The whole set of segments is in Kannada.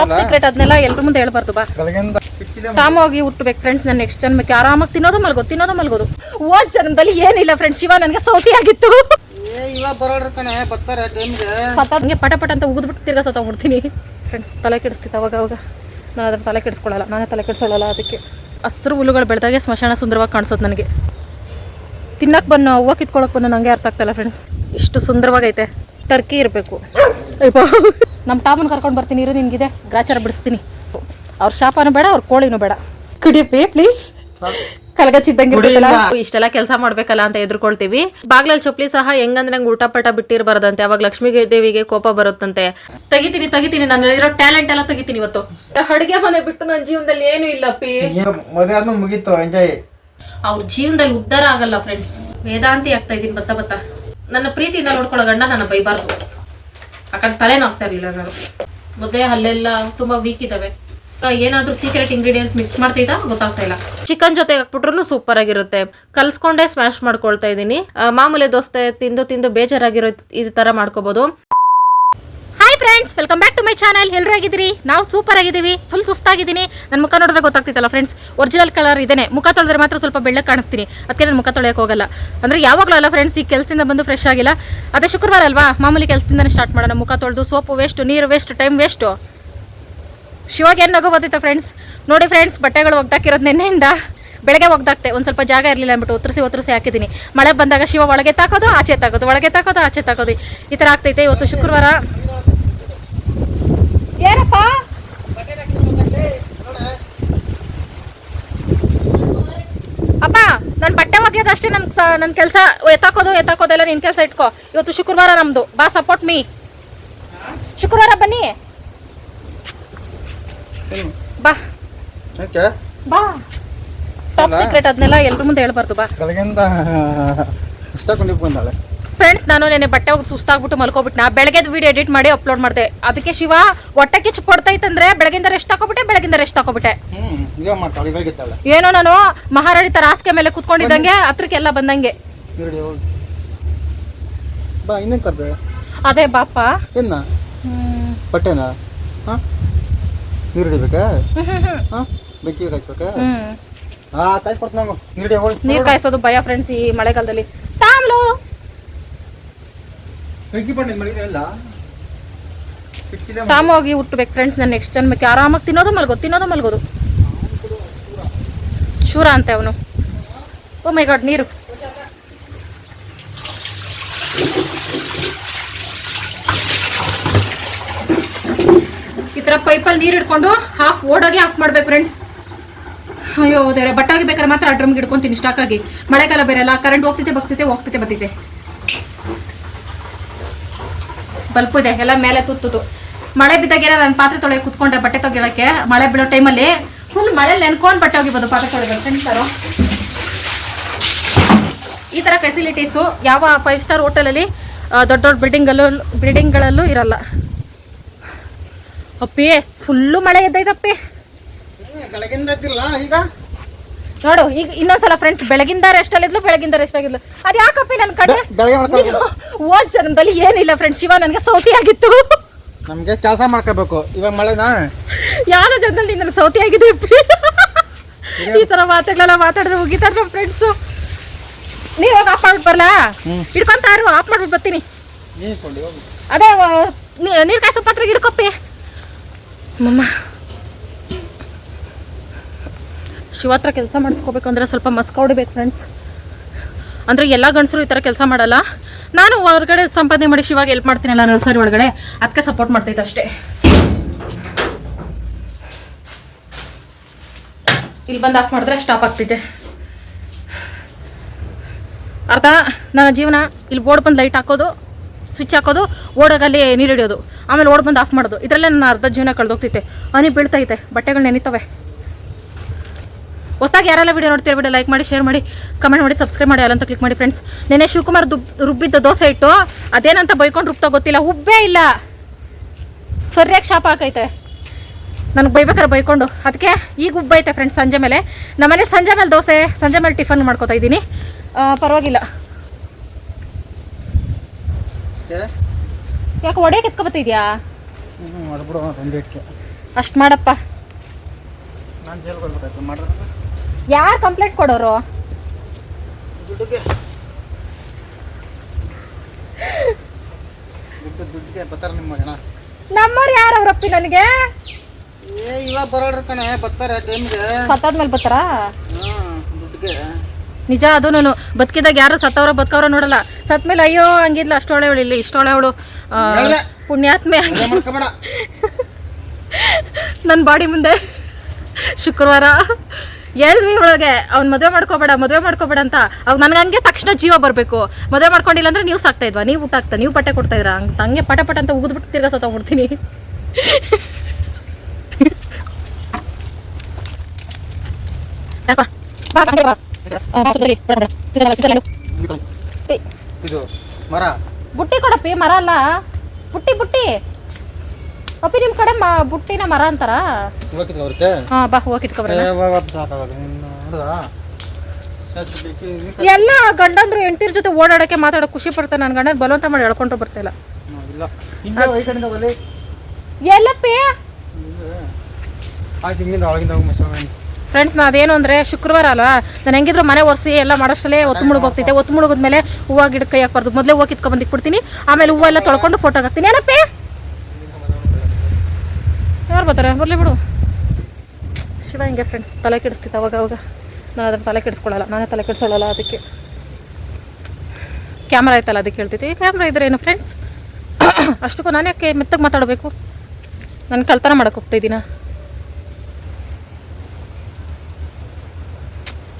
ಟಾಪ್ ಸೀಕ್ರೆಟ್ ಅದನ್ನೆಲ್ಲ ಎಲ್ಲರ ಮುಂದೆ ಹೇಳ್ಬಾರ್ದು ಬಾ. ಟಾಮ್ ಹೋಗಿ ಹುಟ್ಟಬೇಕು ಫ್ರೆಂಡ್ಸ್ ನನ್ನ ನೆಕ್ಸ್ಟ್ ಜನ್ಮಕ್ಕೆ. ಆರಾಮಾಗಿ ತಿನ್ನೋದು ಮಲ್ಗೋದು ತಿನ್ನೋದು ಮಲ್ಗೋದು. ಓದ್ ಜನ್ಮದಲ್ಲಿ ಏನಿಲ್ಲ ಫ್ರೆಂಡ್ಸ್ ಶಿವ ನನಗೆ ಸೌತಿ ಆಗಿತ್ತು. ಏ ಇವಾಗ ಬರೋಡ್ರಿ ಕಣೆ ಬರ್ತಾರೆ ಟೈಮ್ಗೆ ಸತ್ತ ಹಂಗೆ ಪಟ ಪಟ ಅಂತ ಉಗಿದ್ಬಿಟ್ಟು ತಿರ್ಗಾ ಸತ್ತೋಗ್ಬಿಡ್ತೀನಿ ಫ್ರೆಂಡ್ಸ್ ತಲೆ ಕೆಡಿಸ್ತಿತ್ತು ಅವಾಗ ಅವಾಗ. ನಾನು ಅದನ್ನ ತಲೆ ಕೆಡಿಸ್ಕೊಳ್ಳಲ್ಲ ನಾನೇ ತಲೆ ಕೆಡಿಸೋಲ್ಲ ಅದಕ್ಕೆ. ಹಸ್ರು ಹುಲ್ಲುಗಳು ಬೆಳೆದಾಗೆ ಸ್ಮಶಾನ ಸುಂದರವಾಗಿ ಕಾಣಿಸೋದು ನನಗೆ. ತಿನ್ನಕ್ಕೆ ಬನ್ನು ಹೂವು ಕಿತ್ಕೊಳಕ್ಕೆ ಬನ್ನು ನನಗೆ ಅರ್ಥ ಆಗ್ತಾಯಿಲ್ಲ ಫ್ರೆಂಡ್ಸ್ ಇಷ್ಟು ಸುಂದರವಾಗೈತೆ. ಟರ್ಕಿ ಇರಬೇಕು. ನಮ್ಮ ಟಾಮನ್ ಕರ್ಕೊಂಡು ಬರ್ತೀನಿ ಇರು ನಿನಗಿದೆ ಗ್ರಾಚಾರ ಬಿಡಿಸ್ತೀನಿ. ಅವ್ರ ಶಾಪನೂ ಬೇಡ ಅವ್ರ ಕೋಳಿನೂ ಬೇಡ. ಕುಡಿಯಪ್ಪಿ ಪ್ಲೀಸ್ ಇಷ್ಟೆಲ್ಲ ಕೆಲಸ ಮಾಡ್ಬೇಕಲ್ಲ ಅಂತ ಎದುರ್ಕೊಳ್ತೀವಿ. ಬಾಗ್ಲಲ್ಲಿ ಚೊಪ್ಲಿ ಸಹ ಹೆಂಗಂದ್ರೆ ನಂಗೆ ಊಟ ಪಟ ಬಿಟ್ಟಿರಬಾರ್ದಂತೆ. ಅವಾಗ ಲಕ್ಷ್ಮೀ ದೇವಿಗೆ ಕೋಪ ಬರುತ್ತಂತೆ. ತೆಗಿತೀನಿ ತೆಗಿತೀನಿ ನಾನು ಇರೋ ಟ್ಯಾಲೆಂಟ್ ಎಲ್ಲ ತೆಗಿತೀನಿ ಇವತ್ತು. ಅಡುಗೆ ಮನೆ ಬಿಟ್ಟು ನನ್ನ ಜೀವನದಲ್ಲಿ ಏನು ಇಲ್ಲ ಮುಗೀತು ಎಂಜಾಯ್ ಅವ್ರ ಜೀವನದಲ್ಲಿ ಉದ್ಧಾರ ಆಗಲ್ಲ ಫ್ರೆಂಡ್ಸ್ ವೇದಾಂತಿ ಆಗ್ತಾ ಇದೀನಿ ಬತ್ತ ಬತ್ತ. ನನ್ನ ಪ್ರೀತಿಯಿಂದ ನೋಡ್ಕೊಳ್ಳೋ ಗಂಡ ನನ್ನ ಬೈಬಾರ್ದು. ಆ ಕಡೆ ನಾನು. ಮುದ್ದೆ ಅಲ್ಲೆಲ್ಲ ತುಂಬಾ ವೀಕ್ ಇದಾವೆ ಏನಾದ್ರೂ ಸೀಕ್ರೆಟ್ ಇಂಗ್ರೀಡಿಯೆಂಟ್ಸ್ ಮಿಕ್ಸ್ ಮಾಡ್ತಿದ್ದ? ಗೊತ್ತಾಗ್ತಾ ಇಲ್ಲ. ಚಿಕನ್ ಜೊತೆ ಹಾಕ್ಬಿಟ್ರು ಸೂಪರ್ ಆಗಿರುತ್ತೆ. ಕಲ್ಸ್ಕೊಂಡೆ ಸ್ಮ್ಯಾಶ್ ಮಾಡ್ಕೊಳ್ತಾ ಇದ್ದೀನಿ. ಮಾಮೂಲಿ ದೋಸೆ ತಿಂದು ತಿಂದು ಬೇಜಾರಾಗಿರೋ ಈ ತರ ಮಾಡ್ಕೋಬಹುದು friends welcome back to my channel ಎಲ್ಲರೂ ಆಗಿದ್ದೀರಿ ನಾವು ಸೂಪರ್ ಆಗಿದ್ದೀವಿ. ಫುಲ್ ಸುಸ್ತಾಗಿದ್ದೀನಿ. ನನ್ನ ಮುಖ ನೋಡಿದ್ರೆ ಗೊತ್ತಾಗ್ತಿತ್ತಲ್ಲ ಫ್ರೆಂಡ್ಸ್ ಒರಿಜಿನಲ್ ಕಲರ್ ಇದೇನೆ. ಮುಖ ತೊಳೆದ್ರೆ ಮಾತ್ರ ಸ್ವಲ್ಪ ಬೆಳ್ಳಗೆ ಕಾಣಿಸ್ತೀನಿ. ಅದಕ್ಕೆ ನಾನು ಮುಖ ತೊಳೆಯೋಕೆ ಹೋಗಲ್ಲ. ಅಂದರೆ ಯಾವಾಗಲೂ ಅಲ್ಲ ಫ್ರೆಂಡ್ಸ್ ಈ ಕೆಲಸದಿಂದ ಬಂದು ಫ್ರೆಶ್ ಆಗಿಲ್ಲ. ಅದೇ ಶುಕ್ರವಾರ ಅಲ್ವಾ? ಮಾಮೂಲಿ ಕೆಲಸದಿಂದನೇ ಸ್ಟಾರ್ಟ್ ಮಾಡೋಣ. ಮುಖ ತೊಳೆದು, ಸೋಪು ವೇಸ್ಟು ನೀರು ವೇಸ್ಟ್ ಟೈಮ್ ವೇಸ್ಟು ಶಿವಾಗ ಏನು ನಗು ಫ್ರೆಂಡ್ಸ್ ನೋಡಿ ಫ್ರೆಂಡ್ಸ್ ಬಟ್ಟೆಗಳು ಒಗ್ದಾಕಿರೋದು ನಿನ್ನೆಯಿಂದ. ಬೆಳಗ್ಗೆ ಒಗ್ದಾಕ್ತೆ. ಒಂದು ಸ್ವಲ್ಪ ಜಾಗ ಇರಲಿಲ್ಲ ಅಂದ್ಬಿಟ್ಟು ಒತ್ತರಿಸಿ ಒತ್ತರಿಸಿ ಹಾಕಿದ್ದೀನಿ. ಮಳೆ ಬಂದಾಗ ಶಿವ ಒಳಗೆ ತಾಕೋದು, ಆಚೆ ತಾಕೋದು, ಒಳಗೆ ತಾಕೋದು, ಆಚೆ ತಾಕೋದು. ಈ ಥರ ಆಗ್ತೈತೆ ಇವತ್ತು ಶುಕ್ರವಾರ. ಏನಪ್ಪ? ಅಪ್ಪ ನನ್ನ ಬಟ್ಟೆ ಒಗೆಯೋದು ಅಷ್ಟೇ ನನ್ನ ನನ್ನ ಕೆಲಸ ಎತ್ತಾಕೋದು ಎತ್ತಾಕೋದೆಲ್ಲ ನಿನ್ನ ಕೆಲಸ ಇಟ್ಕೋ. ಇವತ್ತು ಶುಕ್ರವಾರ ನಮ್ಮದು ಬಾ ಸಪೋರ್ಟ್ ಮೀ ಶುಕ್ರವಾರ ಬನ್ನಿ. ಬಾ. ಬಾ. ಟಾಪ್ ಸೀಕ್ರೆಟ್ ಅದನ್ನೆಲ್ಲ ಎಲ್ರ ಮುಂದೆ ಹೇಳ್ಬಾರ್ದು ಬಾ. ಬೆಳಗಿಂದ ಇಷ್ಟಕೊಂಡು ಬಂದಾಳೆ ಫ್ರೆಂಡ್ಸ್ ನಾನು ನೆನೆ ಬಟ್ಟೆ ಹೋಗಿ ಸುಸ್ತಾಗ್ಬಿಟ್ಟು ನಾ ಬೆಳಗ್ಗೆ ವೀಡಿಯೋ ಎಡಿಟ್ ಮಾಡಿ ಅಪ್ಲೋಡ್ ಮಾಡಿದೆ. ಅದಕ್ಕೆ ಶಿವ ಹೊಟ್ಟೆ ಕಿಚ್ಚು ಪಡ್ತೈತಂದ್ರೆ ಬೆಳಗಿಂದ ರೆಸ್ಟ್ ಹಾಕೋಬಿಟ್ಟೆ ಬೆಳಗಿಂದ ರೆಸ್ಟ್ ಹಾಕೋಬಿಟ್ಟೆ. ಏನೋ ನಾನು ಮಹಾರಾಣಿ ತರಾಸ್ಕೆ ಹಾಸಿಗೆ ಮೇಲೆ ಕುತ್ಕೊಂಡಿದ್ದಂಗೆ ಹತ್ರಕ್ಕೆಲ್ಲ ಬಂದಂಗೆ. ಅದೇ ಬಾಪ. ಏನ. ಬಟ್ಟೆನಾ? ನೀರು ಹಿಡಿಬೇಕಾ ಬೆಂಕಿ? ಕಾಯಿಸ್ಬೇಕಾ ಕಾಯಿಸೋದು ಭಯ ಫ್ರೆಂಡ್ಸ್ ಈ ಮಳೆಗಾಲದಲ್ಲಿ. ತಾಮ್ಲು ಬೆಂಕಿ ಬಣ್ಣ ಮಳಿಗೆ ಇಲ್ಲ ಕಿಟಕಿಲೆ ತಾಮ ಹೋಗಿ ಹುಟ್ಟಬೇಕು ಫ್ರೆಂಡ್ಸ್ ನನ್ನ ನೆಕ್ಸ್ಟ್ ಜನ್ಮಕ್ಕೆ. ಆರಾಮಾಗಿ ತಿನ್ನೋದು ಮಲ್ಗೋದು ತಿನ್ನೋದು ಮಲ್ಗೋದು. ಶೂರ ಅಂತ ಅವನು. ಓ ಮೈ ಗಾಡ್ ನೀರು. ಈ ಥರ ಪೈಪಲ್ಲಿ ನೀರು ಹಿಡ್ಕೊಂಡು ಹಾಫ್ ಓಡೋಗಿ ಹಾಫ್ ಮಾಡ್ಬೇಕು ಫ್ರೆಂಡ್ಸ್ ಅಯ್ಯೋ, ದೇವ್ರೆ, ಬಟ್ಟೆ ಬೇಕಾದ್ರೆ ಮಾತ್ರ ಆ ಡ್ರಮ್ಗೆ ಹಿಡ್ಕೊಂತೀನಿ ಸ್ಟಾಕಾಗಿ ಮಳೆಗಾಲ ಬೇರೆಲ್ಲ ಕರೆಂಟ್ ಹೋಗ್ತಿದ್ದೆ ಬಗ್ತಿದ್ದೆ ಹೋಗ್ತಿದ್ದೆ ಬರ್ತೈತೆ ಬಲ್ಪು ಇದೆ ಎಲ್ಲ ಮೇಲೆ ತುತ್ತುದು. ಮಳೆ ಬಿದ್ದಾಗ ಏನೋ ನಾನು ಪಾತ್ರೆ ತೊಳೆ ಕುತ್ಕೊಂಡ್ರೆ ಬಟ್ಟೆ ತೊಗೊಳಕ್ಕೆ, ಮಳೆ ಬಿಡೋ ಟೈಮಲ್ಲಿ ಫುಲ್ ಮಳೆ ನೆನ್ಕೊಂಡು ಬಟ್ಟೆ ಹೋಗಿಬೋದು ಪಾತ್ರೆ ತೊಳೆಯೋದು ಫ್ರೆಂಡ್ಸರು ಈ ಥರ ಫೆಸಿಲಿಟೀಸು ಯಾವ ಫೈವ್ ಸ್ಟಾರ್ ಹೋಟೆಲಲ್ಲಿ ದೊಡ್ಡ ದೊಡ್ಡ ಬಿಲ್ಡಿಂಗಲ್ಲೂ ಬಿಲ್ಡಿಂಗ್ಗಳಲ್ಲೂ ಇರಲ್ಲ. ಅಪ್ಪಿ ಫುಲ್ಲು ಮಳೆ ಎದ್ದೈತಪ್ಪಿ. ಈಗ? ನೋಡು ಈಗ ಇನ್ನೊಂದ್ಸಲ ಫ್ರೆಂಡ್ಸ್ ಬೆಳಗಿಂದ ರೆಸ್ಟ್ ಅಲ್ಲಿದ್ಲು ಬೆಳಗಿಂದ ರೆಸ್ಟ್ ಆಗಿದ್ಲು. ಅದು ಯಾಕಪ್ಪಿ ನನ್ನ ಕಡೆ ಬೆಳಗ್ಗೆ ಓದ್ ಜನ್ಮದಲ್ಲಿ ಏನಿಲ್ಲ ಫ್ರೆಂಡ್ಸ್ ಶಿವ ನನಗೆ ಸೌತಿ ಆಗಿತ್ತು. ನಮಗೆ ಕೆಲಸ ಮಾಡ್ಕೋಬೇಕು. ಇವಾಗ ಮಳೆನಾ? ಯಾವ ಜನದಲ್ಲಿ ನನಗೆ ಸೌತಿ ಆಗಿದೆ ಈ ತರ ಮಾತುಗಳೆಲ್ಲ ಮಾತಾಡಿದ್ರೆ ಮುಗಿತಾರೆ ನಮ್ಮ ಫ್ರೆಂಡ್ಸು ನೀವ್ ಹೋಗಿ ಆಫ್ ಮಾಡ್ಬಿಟ್ಟು ಬರಲಾ. ಹಿಡ್ಕೊಂತಾರು ಆಫ್ ಮಾಡ್ಬಿಟ್ಟು ಬರ್ತೀನಿ. ಅದೇ ನೀರು ಕಾಯಿಸೋ ಪಾತ್ರೆಗೆ ಇಡ್ಕೊಪ್ಪಿ ಮಮ್ಮ. ಶಿವ ಹತ್ರ ಕೆಲಸ ಮಾಡಿಸ್ಕೋಬೇಕಂದ್ರೆ ಸ್ವಲ್ಪ ಮಸ್ಕ ಹೊಡಿಬೇಕು ಫ್ರೆಂಡ್ಸ್ ಅಂದರೆ ಎಲ್ಲ ಗಂಡಸರು ಈ ಥರ ಕೆಲಸ ಮಾಡಲ್ಲ. ನಾನು ಹೊರಗಡೆ ಸಂಪಾದನೆ ಮಾಡಿ ಶಿವಾಗ ಎಲ್ಪ್ ಮಾಡ್ತೀನಲ್ಲ ನರ್ಸರಿ ಒಳಗಡೆ ಅದಕ್ಕೆ ಸಪೋರ್ಟ್ ಮಾಡ್ತೈತೆ ಅಷ್ಟೇ. ಇಲ್ಲಿ ಬಂದು ಆಫ್ ಮಾಡಿದ್ರೆ ಸ್ಟಾಪ್ ಆಗ್ತೈತೆ. ಅರ್ಧ, ನನ್ನ ಜೀವನ ಇಲ್ಲಿ ಬೋರ್ಡ್ ಬಂದು ಲೈಟ್ ಹಾಕೋದು ಸ್ವಿಚ್ ಹಾಕೋದು ಓಡಾಗಲ್ಲಿ ನೀರು ಹಿಡಿಯೋದು. ಆಮೇಲೆ ಓಡ್ ಬಂದು ಆಫ್ ಮಾಡೋದು. ಇದರಲ್ಲೇ ನನ್ನ ಅರ್ಧ ಜೀವನ ಕಳೆದೋಗ್ತೈತೆ. ಹನಿ ಬೀಳ್ತೈತೆ ಬಟ್ಟೆಗಳು ನೆನಿತವೆ. ಹೊಸದಾಗಿ ಯಾರೆಲ್ಲ ವಿಡಿಯೋ ನೋಡ್ತೀರ ಬಿಡಿ ಲೈಕ್ ಮಾಡಿ ಶೇರ್ ಮಾಡಿ ಕಮೆಂಟ್ ಮಾಡಿ ಸಬ್ಸ್ಕ್ರೈಬ್ ಮಾಡಿ ಅಲ್ಲಂತ ಕ್ಲಿಕ್ ಮಾಡಿ ಫ್ರೆಂಡ್ಸ್ ನೆನೆ ಶಿವಕುಮಾರ್ ದುಬ್ ರುಬ್ಬಿದ್ದ ದೋಸೆ ಇಟ್ಟು ಅದೇನಂತ ಬೈಕೊಂಡು ರುಬ್ತಾ ಗೊತ್ತಿಲ್ಲ ಉಬ್ಬೇ ಇಲ್ಲ. ಸರಿಯಾಗಿ ಶಾಪ ಹಾಕೈತೆ. ನನಗೆ ಬೈಬೇಕಾರೆ ಬೈಕೊಂಡು. ಅದಕ್ಕೆ ಈಗ ಉಬ್ಬೈತೆ ಫ್ರೆಂಡ್ಸ್ ಸಂಜೆ ಮೇಲೆ. ನಮ್ಮನೆ ಸಂಜೆ ಮೇಲೆ ದೋಸೆ ಸಂಜೆ ಮೇಲೆ ಟಿಫನ್ ಮಾಡ್ಕೋತಾ ಇದ್ದೀನಿ. ಪರವಾಗಿಲ್ಲ. ಯಾಕೆ? ಒಡೆಯಕ್ಕೆ ಎತ್ಕೊಬತ್ತಿದ್ಯಾ ಅಷ್ಟು ಮಾಡಪ್ಪ. ಯಾರು ಕಂಪ್ಲೇಂಟ್ ಕೊಡೋರು? ದುಡ್ಡಿಗೆ. ದುಡ್ಡು ದುಡ್ಡಿಗೆ ಬರ್ತಾರೆ ನಿಮ್ಮ ಜನ. ನಮ್ಮವ್ರು ಯಾರು ಅವ್ರಪ್ಪಿ ನನಗೆ? ಏ ಇವಾಗ ಬರೋಡ್ರಿ ಕಣೆ ಬರ್ತಾರೆ ಟೈಮ್ಗೆ. ಸತ್ತಾದ್ಮೇಲೆ ಬರ್ತಾರಾ? ಹಾಂ ದುಡ್ಡಿಗೆ. ನಿಜ ಅದು ನಾನು. ಬದುಕಿದಾಗ ಯಾರು ಸತ್ತವ್ರ ಬದುಕವ್ರ ನೋಡಲ್ಲ. ಸತ್ಮೇಲೆ ಅಯ್ಯೋ ಹಂಗಿದ್ಲ ಅಷ್ಟೊಳೆ ಅವಳು ಇಲ್ಲಿ ಇಷ್ಟೊಳೆ ಅವಳು. ಪುಣ್ಯಾತ್ಮೆ ನನ್ನ ಬಾಡಿ ಮುಂದೆ ಶುಕ್ರವಾರ. ಹೇಳ್ವಿ ಒಳಗೆ ಅವ್ನು ಮದುವೆ ಮಾಡ್ಕೋಬೇಡ ಮದುವೆ ಮಾಡ್ಕೋಬೇಡ ಅಂತ ಅವ್ ನನ್ಗೆ ಹಂಗೆ ತಕ್ಷಣ ಜೀವ ಬರಬೇಕು. ಮದುವೆ ಮಾಡ್ಕೊಂಡಿಲ್ಲ ಅಂದ್ರೆ ನೀವು ಸಾಕ್ತಾ ಇದ್ವಾ? ನೀವು ಊಟ ಆಗ್ತಾ ನೀವು ಪಟ್ಟೆ ಕೊಡ್ತಾ ಇದ್ರ? ಹಂಗೆ ಹಂಗೆ ಪಟ ಪಟ ಅಂತ ಉಗಿದ್ಬಿಟ್ಟು ತಿರ್ಗಾ ಸತ್ತೋಗ್ಬಿಡ್ತೀನಿ. ಮರ. ಬುಟ್ಟಿ ಕೊಡಪ್ಪಿ ಮರ ಅಲ್ಲ. ಬುಟ್ಟಿ ಬುಟ್ಟಿ. ಅಪ್ಪಿ ನಿಮ್ಮ ಕಡೆ ಮ ಬುಟ್ಟಿನ ಮರ ಅಂತಾರ? ಬರುತ್ತೆ ಹಾಂ ಬಾ ಎಲ್ಲ ಗಂಡಂದ್ರು ಎಂಟಿರ್ ಜೊತೆ ಓಡಾಡಕ್ಕೆ ಮಾತಾಡೋಕೆ ಖುಷಿ ಪಡ್ತಾರೆ. ನನ್ನ ಗಂಡನ ಬಲವಂತ ಮಾಡಿ ಹೇಳ್ಕೊಂಡ್ರು ಬರ್ತಿಲ್ಲ ಎಲ್ಲಪ್ಪಿ? ಫ್ರೆಂಡ್ಸ್ ನಾ ಅದೇನು ಅಂದರೆ ಶುಕ್ರವಾರ ಅಲ್ವಾ? ನಾನು ಹೆಂಗಿದ್ರು ಮನೆ ಒರೆಸಿ ಎಲ್ಲ ಮಾಡೋಷ್ಟಲ್ಲೇ ಒತ್ತು ಮುಳುಗ್ ಹೋಗ್ತಿದ್ದೆ. ಒತ್ತು ಮುಳುಗಿದ್ಮೇಲೆ ಹೂವು ಗಿಡಕ್ಕೆ ಕೈ ಹಾಕ್ಬಾರ್ದು ಮೊದಲೇ ಹೂವು ಕಿತ್ಕೊಂಡ್ಬಂದು ಇಟ್ಬಿಡ್ತೀನಿ ಆಮೇಲೆ ಹೂವು ಎಲ್ಲ ತೊಳ್ಕೊಂಡು ಫೋಟೋ ಹಾಕ್ತೀನಿ. ಏನಪ್ಪಿ? ಯಾರು ಬರ್ತಾರೆ? ಬರಲಿ ಬಿಡು. ಶಿವ ಹಿಂಗೆ ಫ್ರೆಂಡ್ಸ್ ತಲೆ ಕೆಡಿಸ್ತಿತ್ತು ಅವಾಗ ಅವಾಗ. ನಾನು ಅದನ್ನು ತಲೆ ಕೆಡಿಸ್ಕೊಳ್ಳಲ್ಲ. ನಾನೇ ತಲೆ ಕೆಡಿಸ್ಕೊಳ್ಳಲ್ಲ ಅದಕ್ಕೆ. ಕ್ಯಾಮ್ರಾ ಐತಲ್ಲ ಅದಕ್ಕೆ ಹೇಳ್ತೈತಿ ಕ್ಯಾಮ್ರಾ ಇದ್ರೆ ಏನು ಫ್ರೆಂಡ್ಸ್ ಅಷ್ಟಕ್ಕೂ ನಾನು ಯಾಕೆ ಮೆತ್ತಗೆ ಮಾತಾಡಬೇಕು? ನಾನು ಕಳ್ತನ ಹೋಗ್ತಾ ಇದ್ದೀನ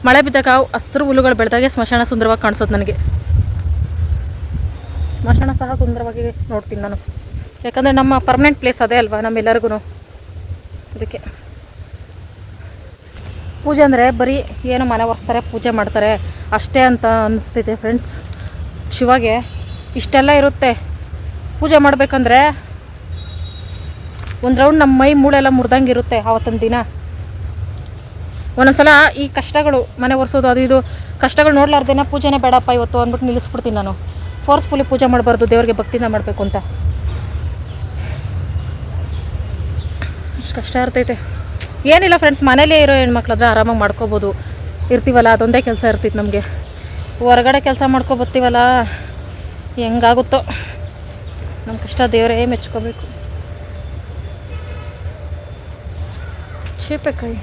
ಮಳೆ ಬಿದ್ದಾಗ ಹಸಿರು ಹುಲ್ಲುಗಳು ಬೆಳೆದಾಗೆ ಸ್ಮಶಾನ ಸುಂದರವಾಗಿ ಕಾಣಿಸೋದು ನನಗೆ. ಸ್ಮಶಾನ ಸಹ ಸುಂದರವಾಗಿ ನೋಡ್ತೀನಿ ನಾನು. ಯಾಕಂದರೆ ನಮ್ಮ ಪರ್ಮನೆಂಟ್ ಪ್ಲೇಸ್ ಅದೇ ಅಲ್ವಾ? ನಮ್ಮೆಲ್ಲರಿಗೂ ಅದಕ್ಕೆ. ಪೂಜೆ ಅಂದರೆ ಬರೀ ಏನು ಮನೆ ಒರೆಸ್ತಾರೆ, ಪೂಜೆ ಮಾಡ್ತಾರೆ. ಅಷ್ಟೇ ಅಂತ ಅನಿಸ್ತಿದೆ ಫ್ರೆಂಡ್ಸ್ ಶಿವಗೆ ಇಷ್ಟೆಲ್ಲ ಇರುತ್ತೆ. ಪೂಜೆ ಮಾಡಬೇಕಂದ್ರೆ ಒಂದು ರೌಂಡ್ ನಮ್ಮ ಮೈ ಮೂಳೆಲ್ಲ ಮುರಿದಂಗೆ ಇರುತ್ತೆ ಆವತ್ತಿನ ದಿನ. ಒಂದೊಂದ್ಸಲ ಈ ಕಷ್ಟಗಳು ಮನೆ ಒರೆಸೋದು ಅದು ಇದು ಕಷ್ಟಗಳು ನೋಡ್ಲಾರ್ದೇನೆ ಪೂಜೆನೇ ಬೇಡಪ್ಪ ಇವತ್ತು ಅಂದ್ಬಿಟ್ಟು ನಿಲ್ಲಿಸ್ಬಿಡ್ತೀನಿ ನಾನು. ಫೋರ್ಸ್ಫುಲಿ ಪೂಜೆ ಮಾಡಬಾರ್ದು, ದೇವ್ರಿಗೆ ಭಕ್ತಿಯಿಂದ ಮಾಡಬೇಕು ಅಂತ. ಅಷ್ಟು ಕಷ್ಟ ಇರ್ತೈತೆ. ಏನಿಲ್ಲ ಫ್ರೆಂಡ್ಸ್ ಮನೇಲೇ ಇರೋ ಹೆಣ್ಮಕ್ಳಾದ್ರೆ ಆರಾಮಾಗಿ ಮಾಡ್ಕೋಬೋದು. ಇರ್ತೀವಲ್ಲ, ಅದೊಂದೇ ಕೆಲಸ ಇರ್ತೈತೆ ನಮಗೆ. ಹೊರಗಡೆ ಕೆಲಸ ಮಾಡ್ಕೊಬತ್ತೀವಲ್ಲ, ಹೆಂಗಾಗುತ್ತೋ. ನಮ್ಮ ಕಷ್ಟ ದೇವರೇ ಮೆಚ್ಕೋಬೇಕು. ಚೇಪೆಕಾಯಿ.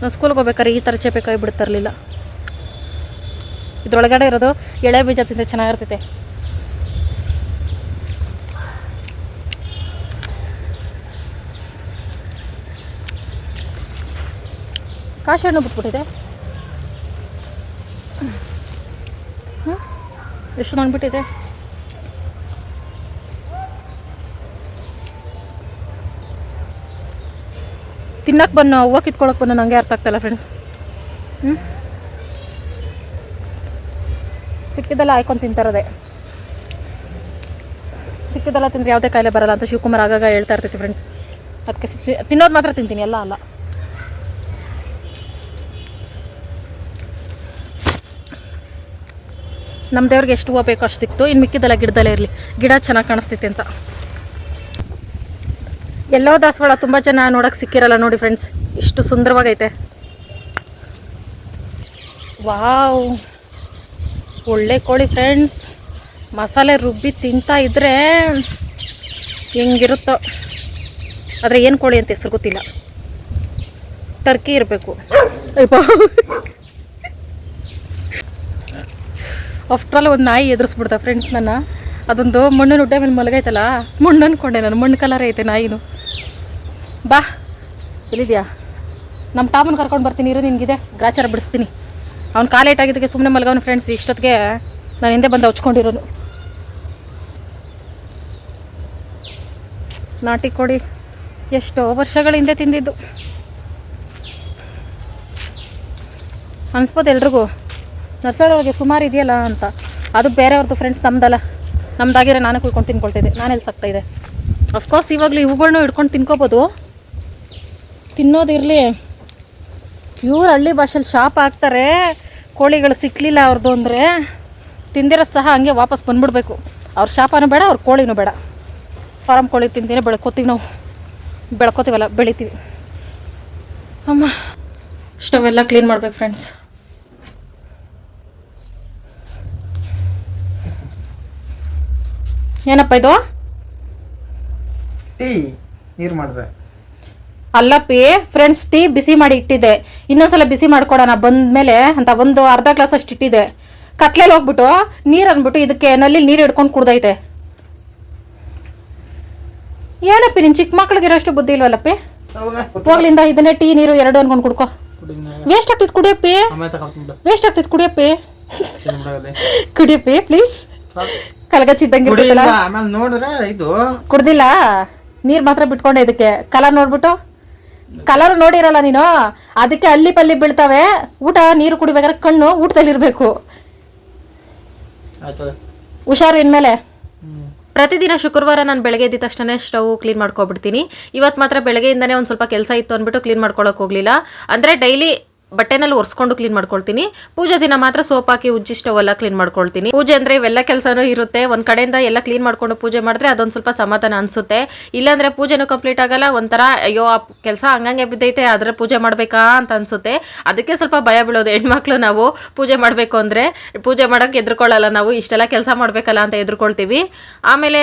ನಾವು ಸ್ಕೂಲ್ಗೆ ಹೋಗ್ಬೇಕಾದ್ರೆ ಈ ಥರ ಚೇಪೆಕಾಯಿ ಬಿಡ್ತಿರ್ಲಿಲ್ಲ ಇದ್ರೊಳಗಡೆ ಇರೋದು ಎಳೆ ಬೀಜ ತಿಂದರೆ ಚೆನ್ನಾಗಿರ್ತೈತೆ. ಕಾಶಿ ಹಣ್ಣು ಬಿಟ್ಬಿಟ್ಟಿದೆ. ಹ್ಞೂ ಎಷ್ಟು ಮಾಡಿಬಿಟ್ಟಿದೆ ತಿನ್ನಕ್ಕೆ ಬನ್ನು ಹೂವು ಕಿತ್ಕೊಳಕ್ಕೆ ಬನ್ನು ನನಗೆ ಅರ್ಥ ಆಗ್ತಾಯಿಲ್ಲ ಫ್ರೆಂಡ್ಸ್ ಹ್ಞೂ ಸಿಕ್ಕಿದ್ದೆಲ್ಲ ಆಯ್ಕೊಂಡು ತಿಂತಾರದೆ. ಸಿಕ್ಕಿದ್ದೆಲ್ಲ ತಿಂದರೆ ಯಾವುದೇ ಕಾಯಿಲೆ ಬರಲ್ಲ ಅಂತ ಶಿವಕುಮಾರ್ ಆಗಾಗ ಹೇಳ್ತಾ ಇರ್ತೈತಿ ಫ್ರೆಂಡ್ಸ್ ಅದಕ್ಕೆ ತಿನ್ನೋದು ಮಾತ್ರ ತಿಂತೀನಿ, ಎಲ್ಲ ಅಲ್ಲ. ನಮ್ಮ ದೇವ್ರಿಗೆ ಎಷ್ಟು ಹೂವು ಬೇಕೋ ಅಷ್ಟು ಸಿಕ್ತು. ಇನ್ನು ಮಿಕ್ಕಿದ್ದೆಲ್ಲ ಗಿಡದಲ್ಲೇ ಇರಲಿ. ಗಿಡ ಚೆನ್ನಾಗಿ ಕಾಣಿಸ್ತೈತೆ ಅಂತ. ಎಲ್ಲೋ ದಾಸವಾಳ ತುಂಬ ಜನ ನೋಡೋಕೆ ಸಿಕ್ಕಿರಲ್ಲ ನೋಡಿ ಫ್ರೆಂಡ್ಸ್ ಇಷ್ಟು ಸುಂದರವಾಗೈತೆ. ವಾವ್. ಒಳ್ಳೆ ಕೋಳಿ ಫ್ರೆಂಡ್ಸ್ ಮಸಾಲೆ ರುಬ್ಬಿ ತಿಂತಾ ಇದ್ರೆ ಹೆಂಗಿರುತ್ತೋ. ಆದರೆ ಏನು ಕೋಳಿ ಅಂತ ಹೆಸರು ಗೊತ್ತಿಲ್ಲ. ಟರ್ಕಿ ಇರಬೇಕು. ಆಫ್ಟ್ರಲ್ ಒಂದು ನಾಯಿ ಎದುರಿಸ್ಬಿಡ್ತಾ ಫ್ರೆಂಡ್ಸ್ ನನ್ನ. ಅದೊಂದು ಮಣ್ಣಿನ ಉಡ್ಡೆ ಮೇಲೆ ಮಲಗೈತಲ್ಲ ಮಣ್ಣು ಅಂದ್ಕೊಂಡೆ ನಾನು, ಮಣ್ಣು ಕಲರ್ ಐತೆ ನಾಯಿನು. ಬಾ. ಎಲ್ಲಿದ್ಯಾ? ನಮ್ಮ ಟಾಮನ್ ಕರ್ಕೊಂಡು ಬರ್ತೀನಿ, ಇರೋ ನಿನಗಿದೆ, ಗ್ರಾಚಾರ ಬಿಡಿಸ್ತೀನಿ. ಅವ್ನು ಕಾಲೇಟಾಗಿದ್ದಕ್ಕೆ ಸುಮ್ಮನೆ ಮಲಗವನು ಫ್ರೆಂಡ್ಸ್ ಇಷ್ಟೊತ್ತಿಗೆ ನಾನು ಹಿಂದೆ ಬಂದು ಹಚ್ಕೊಂಡಿರೋನು. ನಾಟಿ ಕೊಡಿ. ಎಷ್ಟೋ ವರ್ಷಗಳ ಹಿಂದೆ ತಿಂದಿದ್ದು. ಅನ್ಸ್ಬೋದು ಎಲ್ರಿಗೂ. ನರ್ಸಳೊಳಗೆ ಸುಮಾರು ಇದೆಯಲ್ಲ ಅಂತ. ಅದು ಬೇರೆಯವ್ರದ್ದು ಫ್ರೆಂಡ್ಸ್ ನಮ್ದಲ್ಲ ನಮ್ದಾಗಿರೋ ನಾನೇ ಕುಯ್ಕೊಂಡು ತಿನ್ಕೊಳ್ತಿದ್ದೆ. ನಾನು ಎಲ್ಲಿ ಇದೆ. ಅಫ್ಕೋರ್ಸ್ ಇವಾಗಲೂ ಇವುಗಳನ್ನೂ ಹಿಡ್ಕೊಂಡು ತಿನ್ಕೋಬೋದು. ತಿನ್ನೋದಿರಲಿ ಪ್ಯೂರ್ ಹಳ್ಳಿ ಭಾಷೆಲಿ ಶಾಪ್ ಹಾಕ್ತಾರೆ. ಕೋಳಿಗಳು ಸಿಕ್ಕಲಿಲ್ಲ ಅವ್ರದ್ದು ಅಂದರೆ ತಿಂದಿರೋ ಸಹ ಹಂಗೆ ವಾಪಸ್ ಬಂದ್ಬಿಡ್ಬೇಕು. ಅವ್ರ ಶಾಪನೂ ಬೇಡ, ಅವ್ರ ಕೋಳಿನೂ ಬೇಡ. ಫಾರಮ್ ಕೋಳಿ ತಿಂತೀನಿ ಬೆಳ್ಕೋತೀವಿ ನಾವು. ಬೆಳ್ಕೊತೀವಲ್ಲ, ಬೆಳಿತೀವಿ. ಅಮ್ಮ, ಸ್ಟವ್ ಎಲ್ಲ ಕ್ಲೀನ್ ಮಾಡ್ಬೇಕು ಫ್ರೆಂಡ್ಸ್ ಏನಪ್ಪ ಇದು? ಟೀ ನೀರು ಮಾಡಿದೆ. ಅಲ್ಲಪ್ಪಿ ಫ್ರೆಂಡ್ಸ್ ಟೀ ಬಿಸಿ ಮಾಡಿ ಇಟ್ಟಿದ್ದೆ. ಇನ್ನೊಂದ್ಸಲ ಬಿಸಿ ಮಾಡ್ಕೊಡೋಣ ಬಂದ್ಮೇಲೆ ಅಂತ ಒಂದು ಅರ್ಧ ಗ್ಲಾಸ್ ಅಷ್ಟು ಇಟ್ಟಿದ್ದೆ. ಕತ್ಲೇಲಿ ಹೋಗ್ಬಿಟ್ಟು ನೀರು ಅಂದ್ಬಿಟ್ಟು ಇದಕ್ಕೆ ನಲ್ಲಿ ನೀರು ಹಿಡ್ಕೊಂಡು ಕುಡ್ದೈತೆ. ಏನಪ್ಪಿ ನಿನ್ ಚಿಕ್ಕ ಮಕ್ಳಿಗಿರೋಷ್ಟು ಬುದ್ಧಿ ಇಲ್ವಲ್ಲಪ್ಪಿ? ಹೋಗ್ಲಿಂದ ಇದನ್ನೇ ಟೀ ನೀರು ಎರಡು ಅನ್ಕೊಂಡು ಕುಡ್ಕೋ. ವೇಸ್ಟ್ ಆಗ್ತೈತೆ ಕುಡಿಯಪ್ಪಿ. ವೇಸ್ಟ್ ಆಗ್ತೈತೆ ಕುಡಿಯಪ್ಪಿ. ಕುಡಿಯಪ್ಪಿ ಪ್ಲೀಸ್ ಕಲಗಚ್ಚಿದ್ದಂಗೆ ಇರ್ತೈತಲ್ಲ ಆಮೇಲೆ ನೋಡಿದ್ರೆ ಇದು ಕುಡ್ದಿಲ್ಲ? ನೀರ್ ಮಾತ್ರ ಬಿಟ್ಕೊಂಡೆ ಇದಕ್ಕೆ. ಕಲರ್ ನೋಡ್ಬಿಟ್ಟು. ಕಲರ್ ನೋಡಿರಲ್ಲ ನೀನು? ಅದಕ್ಕೆ ಅಲ್ಲಿ ಪಲ್ಲಿ ಬೀಳ್ತಾವೆ. ಊಟ ನೀರು ಕುಡಿಬೇಕಾದ್ರೆ ಕಣ್ಣು ಊಟದಲ್ಲಿ ಇರ್ಬೇಕು ಹುಷಾರು ಇನ್ಮೇಲೆ. ಪ್ರತಿದಿನ ಶುಕ್ರವಾರ ನಾನು ಬೆಳಗ್ಗೆ ಎದ್ದ ತಕ್ಷಣ ಸ್ಟವ್ ಕ್ಲೀನ್ ಮಾಡ್ಕೊಬಿಡ್ತೀನಿ. ಇವತ್ತು ಮಾತ್ರ ಬೆಳಗ್ಗೆಯಿಂದನೇ ಒಂದು ಸ್ವಲ್ಪ ಕೆಲಸ ಇತ್ತು ಅಂದ್ಬಿಟ್ಟು ಕ್ಲೀನ್ ಮಾಡ್ಕೊಳಕ್ಕೆ ಹೋಗಲಿಲ್ಲ. ಅಂದರೆ ಡೈಲಿ ಬಟ್ಟೆನಲ್ಲಿ ಒರೆಸ್ಕೊಂಡು ಕ್ಲೀನ್ ಮಾಡ್ಕೊಳ್ತೀನಿ. ಪೂಜೆ ದಿನ ಮಾತ್ರ ಸೋಪ್ ಹಾಕಿ ಉಜ್ಜಿ ಸ್ಟವ್ ಎಲ್ಲ ಕ್ಲೀನ್ ಮಾಡ್ಕೊಳ್ತೀನಿ. ಪೂಜೆ ಅಂದ್ರೆ ಇವೆಲ್ಲ ಕೆಲಸನೂ ಇರುತ್ತೆ. ಒಂದ್ ಕಡೆಯಿಂದ ಎಲ್ಲ ಕ್ಲೀನ್ ಮಾಡ್ಕೊಂಡು ಪೂಜೆ ಮಾಡಿದ್ರೆ ಅದೊಂದು ಸ್ವಲ್ಪ ಸಮಾಧಾನ ಅನ್ಸುತ್ತೆ. ಇಲ್ಲಾಂದ್ರೆ ಪೂಜೆನೂ ಕಂಪ್ಲೀಟ್ ಆಗಲ್ಲ, ಒಂಥರ ಅಯ್ಯೋ, ಆ ಕೆಲಸ ಹಂಗಂಗೆ ಬಿದ್ದೈತೆ, ಆದ್ರೆ ಪೂಜೆ ಮಾಡ್ಬೇಕಾ ಅಂತ ಅನ್ಸುತ್ತೆ. ಅದಕ್ಕೆ ಸ್ವಲ್ಪ ಭಯ ಬೀಳೋದು. ಹೆಣ್ಮಕ್ಳು ನಾವು ಪೂಜೆ ಮಾಡಬೇಕು ಅಂದ್ರೆ ಪೂಜೆ ಮಾಡೋಕೆ ಎದ್ರುಕೊಳ್ಳಲ್ಲ ನಾವು, ಇಷ್ಟೆಲ್ಲ ಕೆಲಸ ಮಾಡ್ಬೇಕಲ್ಲ ಅಂತ ಎದ್ರುಕೊಳ್ತೀವಿ. ಆಮೇಲೆ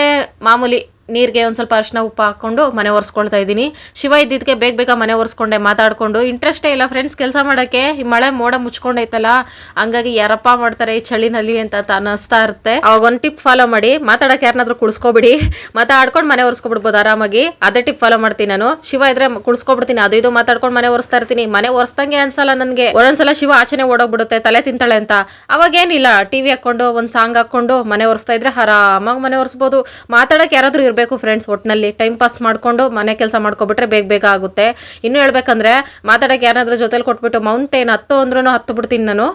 ಮಾಮೂಲಿ ನೀರಿಗೆ ಒಂದು ಸ್ವಲ್ಪ ಅರ್ಶಿನ ಉಪ್ಪು ಹಾಕ್ಕೊಂಡು ಮನೆ ಒರೆಸ್ಕೊಳ್ತಾ ಇದ್ದೀನಿ. ಶಿವ ಇದ್ದಿದ್ದಕ್ಕೆ ಬೇಗ ಬೇಗ ಮನೆ ಒರೆಸ್ಕೊಂಡೆ ಮಾತಾಡ್ಕೊಂಡು. ಇಂಟ್ರೆಸ್ಟೇ ಇಲ್ಲ ಫ್ರೆಂಡ್ಸ್ ಕೆಲಸ ಮಾಡೋಕ್ಕೆ. ಈ ಮಳೆ ಮೋಡ ಮುಚ್ಕೊಂಡೈತಲ್ಲ, ಹಂಗಾಗಿ ಯಾರಪ್ಪ ಮಾಡ್ತಾರೆ ಈ ಚಳಿನಲ್ಲಿ ಅಂತ ಅನ್ನಿಸ್ತಾ ಇರುತ್ತೆ. ಅವಾಗ ಒಂದು ಟಿಪ್ ಫಾಲೋ ಮಾಡಿ. ಮಾತಾಡೋಕೆ ಯಾರನ್ನಾದ್ರೂ ಕುಡಿಸ್ಕೊಬಿಡಿ ಮಾತಾಡ್ಕೊಂಡು ಮನೆ ಒರೆಸ್ಕೊಬಿಡ್ಬೋದು ಆರಾಮಾಗಿ. ಅದೇ ಟಿಪ್ ಫಾಲೋ ಮಾಡ್ತೀನಿ ನಾನು. ಶಿವ ಇದ್ರೆ ಕುಡಿಸ್ಕೊಬಿಡ್ತೀನಿ ಅದು ಇದು ಮಾತಾಡ್ಕೊಂಡು ಮನೆ ಒರೆಸ್ತಾ ಇರ್ತೀನಿ. ಮನೆ ಒರೆಸ್ದಂಗೆ ಅನ್ಸಲ್ಲ ನನಗೆ. ಒಂದೊಂದ್ಸಲ ಶಿವ ಆಚೆನೆ ಓಡೋಗ್ಬಿಡುತ್ತೆ, ತಲೆ ತಿಂತಾಳೆ ಅಂತ. ಅವಾಗೇನಿಲ್ಲ ಟಿವಿ ಹಾಕೊಂಡು, ಒಂದು ಸಾಂಗ್ ಹಾಕೊಂಡು ಮನೆ ಒರೆಸ್ತಾ ಇದ್ರೆ ಆರಾಮಾಗಿ ಮನೆ ಒರೆಸ್ಬೋದು. ಮಾತಾಡೋಕೆ ಯಾರಾದ್ರೂ ಇರಬೇಕು ಫ್ರೆಂಡ್ಸ್ ಒಟ್ಟಿನಲ್ಲಿ ಟೈಮ್ ಪಾಸ್ ಮಾಡ್ಕೊಂಡು ಮನೆ ಕೆಲಸ ಮಾಡ್ಕೊಬಿಟ್ರೆ ಬೇಗ ಬೇಗ ಆಗುತ್ತೆ. ಇನ್ನು ಹೇಳ್ಬೇಕಂದ್ರೆ ಮಾತಾಡೋಕೆ ಯಾರಾದ್ರೂ ಜೊತೆಲಿ ಕೊಟ್ಬಿಟ್ಟು ಮೌಂಟೇನ್ ಹತ್ತು ಅಂದ್ರೂ ಹತ್ತು ಬಿಡ್ತೀನಿ ನಾನು.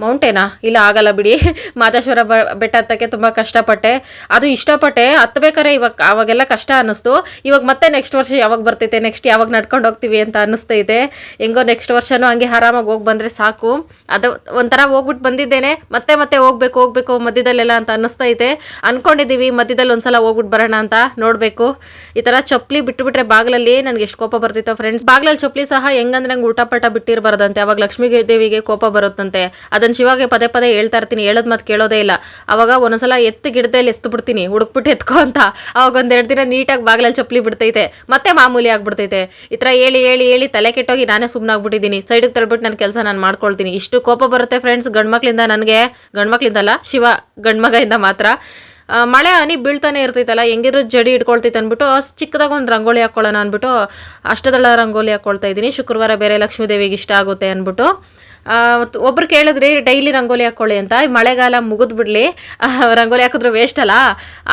ಮೌಂಟೇನಾ? ಇಲ್ಲ, ಆಗಲ್ಲ ಬಿಡಿ. ಮಾದೇಶ್ವರ ಬೆಟ್ಟ ಹತ್ತಕ್ಕೆ ತುಂಬ ಕಷ್ಟಪಟ್ಟೆ. ಅದು ಇಷ್ಟಪಟ್ಟೆ, ಹತ್ಬೇಕಾರೆ ಇವಾಗ ಅವಾಗೆಲ್ಲ ಕಷ್ಟ ಅನ್ನಿಸ್ತು. ಇವಾಗ ಮತ್ತೆ ನೆಕ್ಸ್ಟ್ ವರ್ಷ ಯಾವಾಗ ಬರ್ತೈತೆ ನೆಕ್ಸ್ಟ್ ಯಾವಾಗ ನಡ್ಕೊಂಡು ಹೋಗ್ತೀವಿ ಅಂತ ಅನ್ನಿಸ್ತೈತೆ ಹೆಂಗೋ ನೆಕ್ಸ್ಟ್ ವರ್ಷನೂ ಹಂಗೆ ಆರಾಮಾಗಿ ಹೋಗಿ ಬಂದರೆ ಸಾಕು. ಅದು ಒಂಥರ ಹೋಗ್ಬಿಟ್ಟು ಬಂದಿದ್ದೇನೆ. ಮತ್ತೆ ಮತ್ತೆ ಹೋಗ್ಬೇಕು ಹೋಗ್ಬೇಕು, ಮಧ್ಯದಲ್ಲೆಲ್ಲ ಅಂತ ಅನ್ನಿಸ್ತೈತೆ ಅಂದ್ಕೊಂಡಿದ್ದೀವಿ ಮಧ್ಯದಲ್ಲಿ ಒಂದ್ಸಲ ಹೋಗ್ಬಿಟ್ಟು ಬರೋಣ ಅಂತ ನೋಡಬೇಕು. ಈ ಥರ ಚಪ್ಪಲಿ ಬಿಟ್ಟುಬಿಟ್ರೆ ಬಾಗಿಲಲ್ಲಿ ನನಗೆ ಎಷ್ಟು ಕೋಪ ಬರ್ತಿತ್ತು ಫ್ರೆಂಡ್ಸ್ ಬಾಗಿಲಲ್ಲಿ ಚಪ್ಪಲಿ ಸಹ ಹೆಂಗಂದ್ರೆ ನಂಗೆ ಊಟ ಪಟ ಬಿಟ್ಟಿರಬಾರ್ದಂತೆ. ಅವಾಗ ಲಕ್ಷ್ಮೀ ದೇವಿಗೆ ಕೋಪ ಬರುತ್ತಂತೆ. ಅದನ್ನ ಶಿವಾಗೆ ಪದೇ ಪದೇ ಹೇಳ್ತಾ ಇರ್ತೀನಿ, ಹೇಳೋದ್ ಮತ್ತೆ ಕೇಳೋದೇ ಇಲ್ಲ. ಅವಾಗ ಒಂದೊಂದ್ಸಲ ಎತ್ತು ಗಿಡದಲ್ಲಿ ಎಸ್ತು ಬಿಡ್ತೀನಿ ಹುಡುಕ್ಬಿಟ್ಟು ಎತ್ಕೊ ಅಂತ. ಅವಾಗ ಒಂದೆರಡು ದಿನ ನೀಟಾಗಿ ಬಾಗಿಲಲ್ಲಿ ಚಪ್ಪಲಿ ಬಿಡ್ತೈತೆ, ಮತ್ತೆ ಮಾಮೂಲಿ ಆಗ್ಬಿಡ್ತೈತೆ. ಈ ಥರ ಹೇಳಿ ಹೇಳಿ ಹೇಳಿ ತಲೆ ಕೆಟ್ಟೋಗಿ ನಾನೇ ಸುಮ್ಮನಾಗ್ಬಿಟ್ಟಿದ್ದೀನಿ ಸೈಡಿಗೆ ತಳ್ಬಿಟ್ಟು ನನ್ನ ಕೆಲಸ ನಾನು ಮಾಡ್ಕೊಳ್ತೀನಿ. ಇಷ್ಟು ಕೋಪ ಬರುತ್ತೆ ಫ್ರೆಂಡ್ಸ್ ಗಂಡ್ಮಕ್ಳಿಂದ ನನಗೆ, ಗಂಡ್ಮಕ್ಳಿಂದಲ್ಲ, ಶಿವ ಗಂಡ್ಮಗಿಂದ ಮಾತ್ರ. ಮಳೆ ಹನಿ ಬೀಳ್ತಾನೆ ಇರ್ತೈತಲ್ಲ ಹೆಂಗಿದ್ರು ಜಡಿ ಇಟ್ಕೊಳ್ತೈತೆ ಅಂದ್ಬಿಟ್ಟು, ಅಷ್ಟು ಚಿಕ್ಕದಾಗ ಒಂದು ರಂಗೋಲಿ ಹಾಕ್ಕೊಳ್ಳೋಣ ಅಂದ್ಬಿಟ್ಟು ಅಷ್ಟದಳ ರಂಗೋಲಿ ಹಾಕ್ಕೊಳ್ತಾ ಇದ್ದೀನಿ. ಶುಕ್ರವಾರ ಬೇರೆ ಲಕ್ಷ್ಮೀ ದೇವಿಗೆ ಇಷ್ಟ ಆಗುತ್ತೆ ಅಂದ್ಬಿಟ್ಟು. ಒಬ್ರು ಕೇಳಿದ್ರಿ, ಡೈಲಿ ರಂಗೋಲಿ ಹಾಕ್ಕೊಳ್ಳಿ ಅಂತ. ಮಳೆಗಾಲ ಮುಗಿದ್ ಬಿಡ್ಲಿ. ರಂಗೋಲಿ ಹಾಕಿದ್ರೆ ವೇಸ್ಟ್ ಅಲ್ಲ.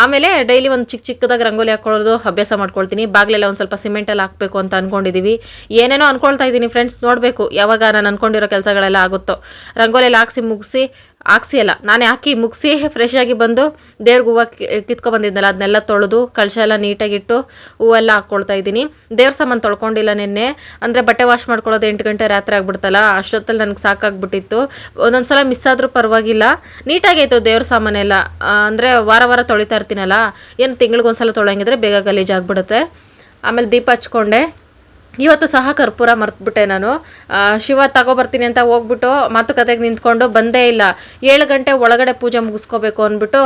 ಆಮೇಲೆ ಡೈಲಿ ಒಂದು ಚಿಕ್ಕ ಚಿಕ್ಕದಾಗಿ ರಂಗೋಲಿ ಹಾಕ್ಕೊಳ್ಳೋದು ಅಭ್ಯಾಸ ಮಾಡ್ಕೊಳ್ತೀನಿ. ಬಾಗ್ಲೆಲ್ಲ ಒಂದು ಸ್ವಲ್ಪ ಸಿಮೆಂಟಲ್ಲಿ ಹಾಕಬೇಕು ಅಂತ ಅಂದ್ಕೊಂಡಿದ್ದೀವಿ ಏನೇನೋ ಅಂದ್ಕೊಳ್ತಾ ಇದ್ದೀನಿ ಫ್ರೆಂಡ್ಸ್ ನೋಡಬೇಕು ಯಾವಾಗ ನಾನು ಅನ್ಕೊಂಡಿರೋ ಕೆಲಸಗಳೆಲ್ಲ ಆಗುತ್ತೋ. ರಂಗೋಲಿ ಹಾಕ್ಸಿ ಮುಗಿಸಿ ಹಾಕ್ಸಿ ನಾನು ಹಾಕಿ ಮುಗಿಸಿ ಫ್ರೆಶ್ ಆಗಿ ಬಂದು ದೇವ್ರಿಗೆ ಹೂವು ಕಿತ್ಕೊ ಬಂದಿದ್ನಲ್ಲ ಅದನ್ನೆಲ್ಲ ತೊಳೆದು ಕಳಶ ಎಲ್ಲ ನೀಟಾಗಿಟ್ಟು ಹೂವೆಲ್ಲ ಹಾಕ್ಕೊಳ್ತಾ ಇದ್ದೀನಿ. ದೇವ್ರ ಸಾಮಾನು ತೊಳ್ಕೊಂಡಿಲ್ಲ ನಿನ್ನೆ. ಅಂದರೆ ಬಟ್ಟೆ ವಾಶ್ ಮಾಡ್ಕೊಳ್ಳೋದು ಎಂಟು ಗಂಟೆ ರಾತ್ರಿ ಆಗ್ಬಿಡ್ತಲ್ಲ, ಅಷ್ಟೊತ್ತಲ್ಲಿ ನನಗೆ ಸಾಕಾಗ್ಬಿಟ್ಟಿತ್ತು. ಒಂದೊಂದು ಸಲ ಮಿಸ್ ಆದರೂ ಪರವಾಗಿಲ್ಲ. ನೀಟಾಗೈತು ದೇವ್ರ ಸಾಮಾನೆಲ್ಲ. ಅಂದರೆ ವಾರ ವಾರ ತೊಳಿತಾ ಇರ್ತೀನಲ್ಲ, ಏನು ತಿಂಗಳಿಗೊಂದ್ಸಲ ತೊಳೆಯಂಗಿದ್ರೆ ಬೇಗ ಗಲೀಜಾಗ್ಬಿಡುತ್ತೆ. ಆಮೇಲೆ ದೀಪ ಹಚ್ಕೊಂಡೆ. ಇವತ್ತು ಸಹ ಕರ್ಪೂರ ಮರ್ತ್ಬಿಟ್ಟೆ ನಾನು. ಶಿವ ತಗೊಬರ್ತೀನಿ ಅಂತ ಹೋಗ್ಬಿಟ್ಟು ಮಾತುಕತೆಗೆ ನಿಂತ್ಕೊಂಡು ಬಂದೇ ಇಲ್ಲ. ಏಳು ಗಂಟೆ ಒಳಗಡೆ ಪೂಜೆ ಮುಗಿಸ್ಕೋಬೇಕು ಅಂದ್ಬಿಟ್ಟು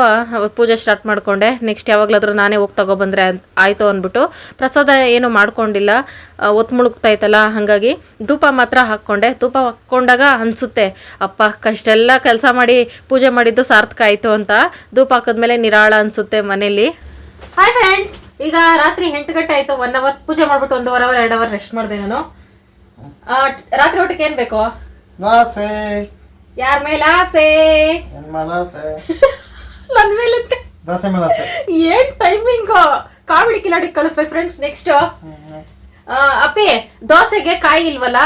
ಪೂಜೆ ಸ್ಟಾರ್ಟ್ ಮಾಡಿಕೊಂಡೆ. ನೆಕ್ಸ್ಟ್ ಯಾವಾಗಲಾದರೂ ನಾನೇ ಹೋಗಿ ತಗೊಬಂದ್ರೆ ಆಯಿತು ಅಂದ್ಬಿಟ್ಟು. ಪ್ರಸಾದ ಏನು ಮಾಡ್ಕೊಂಡಿಲ್ಲ. ಒತ್ತು ಮುಳುಗ್ತಾ ಇತ್ತಲ್ಲ, ಹಾಗಾಗಿ ಧೂಪ ಮಾತ್ರ ಹಾಕ್ಕೊಂಡೆ. ಧೂಪ ಹಾಕ್ಕೊಂಡಾಗ ಅನಿಸುತ್ತೆ, ಅಪ್ಪ, ಕಷ್ಟೆಲ್ಲ ಕೆಲಸ ಮಾಡಿ ಪೂಜೆ ಮಾಡಿದ್ದು ಸಾರ್ಥಕ ಆಯಿತು ಅಂತ. ಧೂಪ ಹಾಕಿದ್ಮೇಲೆ ನಿರಾಳ ಅನಿಸುತ್ತೆ ಮನೇಲಿ. ಹಾಯ್ ಫ್ರೆಂಡ್ಸ್ ಈಗ ರಾತ್ರಿ ಎಂಟು ಗಂಟೆ ಆಯ್ತು ಒನ್ ಅವರ್ ಪೂಜೆ ಮಾಡ್ಬಿಟ್ಟು ಒಂದೂವರೆ ಅವರ್ ಎರಡು ಅವರ್ ರೆಸ್ಟ್ ಮಾಡಿದೆ ನಾನು. ರಾತ್ರಿ ಊಟಕ್ಕೆ ಏನ್ ಬೇಕು? ದಾಸೆ ಯಾರ ಮೇಲೆ ಆಸೆ ನನ್ ಮೇಲೆ ದಾಸೆ ಮಲಾಸೆ ಏನ್ ಟೈಮಿಂಗ್ ಕಾಮಿಡಿ ಕಿಲಾಡಿ ಕಳಿಸ್ಬೇಕು ಫ್ರೆಂಡ್ಸ್ ನೆಕ್ಸ್ಟ್ ಅಪ್ಪಿ ದೋಸೆಗೆ ಕಾಯಿ ಇಲ್ವಲ್ಲ?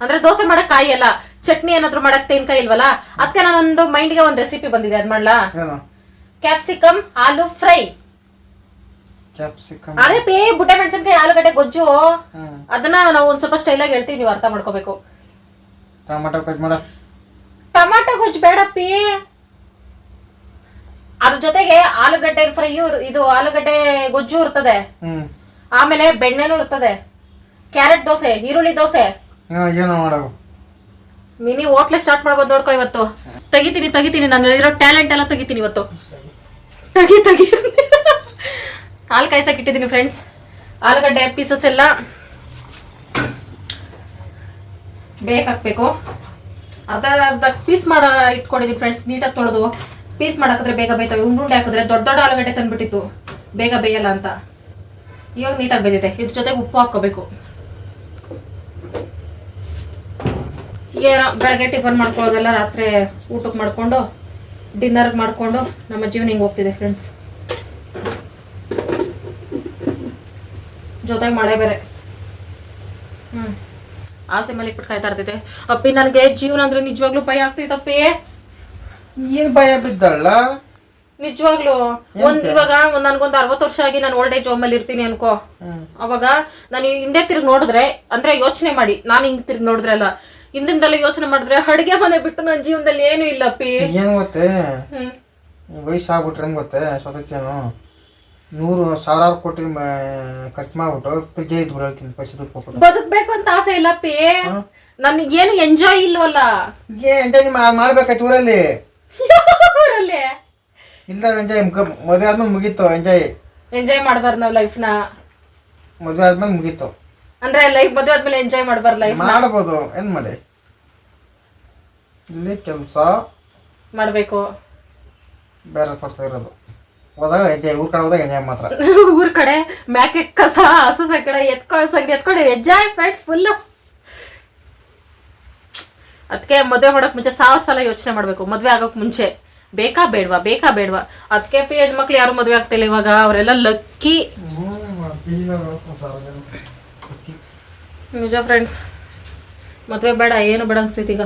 ಅಂದ್ರೆ ದೋಸೆ ಮಾಡಕ್ ಕಾಯಿ ಅಲ್ಲ ಚಟ್ನಿ ಏನಾದ್ರು ಮಾಡಕ್ ತೆಂಗಿನಕಾಯಿ ಇಲ್ವಲ್ಲ? ಅದಕ್ಕೆ ನಾನೊಂದು ಮೈಂಡ್ಗೆ ಒಂದು ರೆಸಿಪಿ ಬಂದಿದೆ ಅದ್ ಮಾಡ್ಲಾ? ಕ್ಯಾಪ್ಸಿಕಮ್ ಆಲೂ ಫ್ರೈ ಕ್ಯಾಪ್ಸಿಕಮ್ ಅದೇ ಪೇ ಬುಟ್ಟೆ ಮೆಣಸಿನ್ಕಾಯಿ ಆಲೂಗಡ್ಡೆ ಗೊಜ್ಜು. ಅದನ್ನ ನಾವು ಒಂದ್ ಸ್ವಲ್ಪ ಸ್ಟೈಲ್ ಆಗಿ ಹೇಳ್ತೀವಿ ನೀವು ಅರ್ಥ ಮಾಡ್ಕೋಬೇಕು. ಟೊಮಾಟೊ ಗೊಜ್ಜು ಮಾಡ. ಟಮಾಟೊ ಗೊಜ್ಜು ಬೇಡಪ್ಪಿ ಅದ್ರ ಜೊತೆಗೆ ಆಲೂಗಡ್ಡೆ ಫ್ರೈ ಇದು ಆಲೂಗಡ್ಡೆ ಗೊಜ್ಜು ಇರ್ತದೆ. ಆಮೇಲೆ ಬೆಣ್ಣೆನೂ ಇರ್ತದೆ. ಕ್ಯಾರೆಟ್ ದೋಸೆ ಈರುಳ್ಳಿ ದೋಸೆ. ಏನೋ ಮಾಡೋದು ಮಿನಿ ಹೋಟ್ಲೆ ಸ್ಟಾರ್ಟ್ ಮಾಡ್ಬೋದು ನೋಡ್ಕೊ ಇವತ್ತು. ತೆಗಿತೀನಿ ತೆಗಿತೀನಿ ನಾನು ಇರೋ ಟ್ಯಾಲೆಂಟ್ ಎಲ್ಲ ತೆಗಿತೀನಿ ಇವತ್ತು. ತಗಿ ತೆಗಿ. ಹಾಲು ಕಾಯ್ಸಕ್ಕೆ ಇಟ್ಟಿದ್ದೀನಿ ಫ್ರೆಂಡ್ಸ್ ಆಲೂಗಡ್ಡೆ ಪೀಸಸ್ ಎಲ್ಲ ಬೇಕಾಗಬೇಕು. ಅರ್ಧ ಅರ್ಧ ಪೀಸ್ ಮಾಡ ಇಟ್ಕೊಂಡಿದ್ದೀನಿ ಫ್ರೆಂಡ್ಸ್ ನೀಟಾಗಿ ತೊಳೆದು. ಪೀಸ್ ಮಾಡಾಕಿದ್ರೆ ಬೇಗ ಬೇಯ್ತವೆ. ಉಂಡುಂಡೆ ಹಾಕಿದ್ರೆ ದೊಡ್ಡ ದೊಡ್ಡ ಆಲೂಗಡ್ಡೆ ತಂದುಬಿಟ್ಟಿತ್ತು ಬೇಗ ಬೇಯಲ್ಲ ಅಂತ. ಇವಾಗ ನೀಟಾಗಿ ಬೇದಿದೆ ಇದ್ರ ಜೊತೆಗೆ ಉಪ್ಪು ಹಾಕ್ಕೋಬೇಕು. ಏನೋ ಬೆಳಗ್ಗೆ ಟಿಫನ್ ಮಾಡ್ಕೊಳ್ಳೋದೆಲ್ಲ ರಾತ್ರಿ ಊಟಕ್ಕೆ ಮಾಡಿಕೊಂಡು ಡಿನ್ನರ್ಗೆ ಮಾಡಿಕೊಂಡು ನಮ್ಮ ಜೀವನ ಹಿಂಗೆ ಹೋಗ್ತಿದೆ ಫ್ರೆಂಡ್ಸ್ ಜೊತೆಗೆ ಮಳೆ ಬೇರೆ. ಹ್ಞೂ ಆಸೆ ಮೇಲೆ ಇಟ್ಬಿಟ್ಟು ಕಾಯ್ತಾ ಇರ್ತೈತೆ ಅಪ್ಪಿ ನನಗೆ ಜೀವನ ಅಂದ್ರೆ ನಿಜವಾಗ್ಲೂ ಭಯ ಆಗ್ತೈತಪ್ಪಿ ಏನು ಭಯ ಬಿದ್ದಲ್ಲ ನಿಜವಾಗ್ಲು. ಒಂದ್ ಇವಾಗ ಒಂದ್ ನನ್ಗೊಂದ್ ಅರವತ್ ವರ್ಷ ಆಗಿ ನಾನು ಓಲ್ಡ್ ಏಜ್ ಹೋಮ್ ಅಲ್ಲಿ ಇರ್ತೀನಿ ಅನ್ಕೋ. ಅವಾಗ ನಾನು ಹಿಂದೆ ತಿರ್ಗಿ ನೋಡಿದ್ರೆ ಅಂದ್ರೆ ಯೋಚನೆ ಮಾಡಿ ನಾನು ಹಿಂಗ್ ತಿರ್ಗಿ ನೋಡಿದ್ರೆ ಅಲ್ಲ. ಹಿಂದಿಂದೆಲ್ಲ ಯೋಚನೆ ಮಾಡಿದ್ರೆ ಅಡುಗೆ ಮನೆ ಬಿಟ್ಟು ನನ್ನ ಜೀವನದಲ್ಲಿ ಏನು ಇಲ್ಲ ಅಪ್ಪಿ. ಏನು ಗೊತ್ತೇ? ವಯಸ್ಸಾಗ್ಬಿಟ್ರೆ ಗೊತ್ತೇ? ಸ್ವತಂತ್ರನು ನೂರು ಸಾವಿರಾರು ಕೋಟಿ ಖರ್ಚು ಮಾಡ್ಬಿಟ್ಟು ಫ್ರಿಜ್ ಇದ್ ಪೈಸೆ ದುಡ್ಡು ಬದುಕ್ಬೇಕು ಅಂತ ಆಸೆ ಇಲ್ಲ ಪೇ. ನನ್ಗೆ ಏನು ಎಂಜಾಯ್ ಇಲ್ವಲ್ಲ? ಏ ಎಂಜಾಯ್ ಮಾಡ್ಬೇಕಾಯ್ತು ಊರಲ್ಲಿ. ಊರಲ್ಲಿ? ಇಲ್ಲ ಎಂಜಾಯ್ ಮದುವೆ ಆದ್ಮೇಲೆ ಮುಗೀತು ಎಂಜಾಯ್ ಎಂಜಾಯ್ ಮಾಡಬಾರ್ದು ನಾವು ಲೈಫ್ನ ಮದುವೆ ಆದ್ಮೇಲೆ ಮುಗೀತು. ಅಂದ್ರೆ ಲೈಫ್ ಮದುವೆ ಆದ್ಮೇಲೆ ಎಂಜಾಯ್ ಮಾಡ್ಬಾರ್ದು ಲೈಫ್ ಮಾಡ್ಬೋದು ಏನ್ ಮಾಡಿ? ಇಲ್ಲಿ ಕೆಲಸ. ಮಾಡಬೇಕು. ಬೇರೆ ತೋರ್ಸ ಇರೋದು. ಹೋದಾಗ ಎಂಜಾಯ್ ಊರ್ ಕಡೆ ಹೋದಾಗ ಎಂಜಾಯ್ ಮಾತ್ರ. ಊರ್ ಕಡೆ ಮ್ಯಾಕೆ ಕಸ ಹಸು ಕಡೆ ಎತ್ಕೊಳ್ಳೋ ಸಂಗಡಿ ಎತ್ಕೊಂಡು ಎಂಜಾಯ್ ಫ್ರೆಂಡ್ಸ್ ಫುಲ್ ಅದಕ್ಕೆ ಮದುವೆ ಮಾಡೋಕೆ ಮುಂಚೆ ಸಾವಿರ ಸಲ ಯೋಚನೆ ಮಾಡಬೇಕು. ಮದುವೆ ಆಗೋಕೆ ಮುಂಚೆ. ಬೇಕಾ ಬೇಡವಾ? ಬೇಕಾ ಬೇಡವಾ? ಅದಕ್ಕೆ ಪಿ ಹೆಣ್ಮಕ್ಳು ಯಾರು ಮದುವೆ ಆಗ್ತಿಲ್ಲ ಇವಾಗ. ಅವರೆಲ್ಲ ಲಕ್ಕಿ. ನಿಜ ಫ್ರೆಂಡ್ಸ್ ಮದುವೆ ಬೇಡ ಏನು ಬೇಡ ಅನ್ಸ್ತೈತಿ ಈಗ.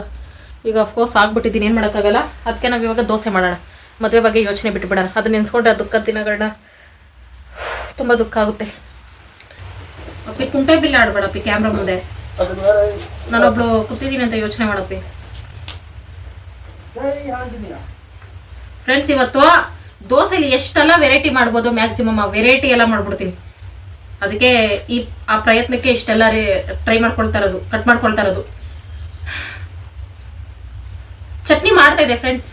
ಈಗ ಅಫ್ಕೋರ್ಸ್ ಆಗ್ಬಿಟ್ಟಿದ್ದೀನಿ. ಏನು ಮಾಡೋಕ್ಕಾಗಲ್ಲ? ಅದಕ್ಕೆ ನಾವು ಇವಾಗ ದೋಸೆ ಮಾಡೋಣ. ಮದುವೆ ಬಗ್ಗೆ ಯೋಚನೆ ಬಿಟ್ಬಿಡೋಣ. ಅದು ನೆನೆಸ್ಕೊಂಡ್ರೆ ದುಃಖ ದಿನಗಳನ್ನ ತುಂಬ ದುಃಖ ಆಗುತ್ತೆ. ಅಪ್ಪಿ, ಕುಂಟೆ ಬಿಲ್ಲ ಆಡ್ಬೇಡಪ್ಪಿ ಕ್ಯಾಮ್ರಾ ಮುಂದೆ. ನಾನೊಬ್ಳು ಕೂತಿದ್ದೀನಿ ಅಂತ ಯೋಚನೆ ಮಾಡಪ್ಪಿ ಫ್ರೆಂಡ್ಸ್ ಇವತ್ತು ದೋಸೆಲಿ ಎಷ್ಟೆಲ್ಲ ವೆರೈಟಿ ಮಾಡ್ಬೋದು ಮ್ಯಾಕ್ಸಿಮಮ್ ವೆರೈಟಿ ಎಲ್ಲ ಮಾಡ್ಬಿಡ್ತೀನಿ. ಅದಕ್ಕೆ ಈ, ಆ ಪ್ರಯತ್ನಕ್ಕೆ ಇಷ್ಟೆಲ್ಲ ಟ್ರೈ ಮಾಡ್ಕೊಳ್ತಾ ಇರೋದು ಕಟ್ ಮಾಡ್ಕೊಳ್ತಾ ಇರೋದು. ಚಟ್ನಿ ಮಾಡ್ತಾ ಇದೆ ಫ್ರೆಂಡ್ಸ್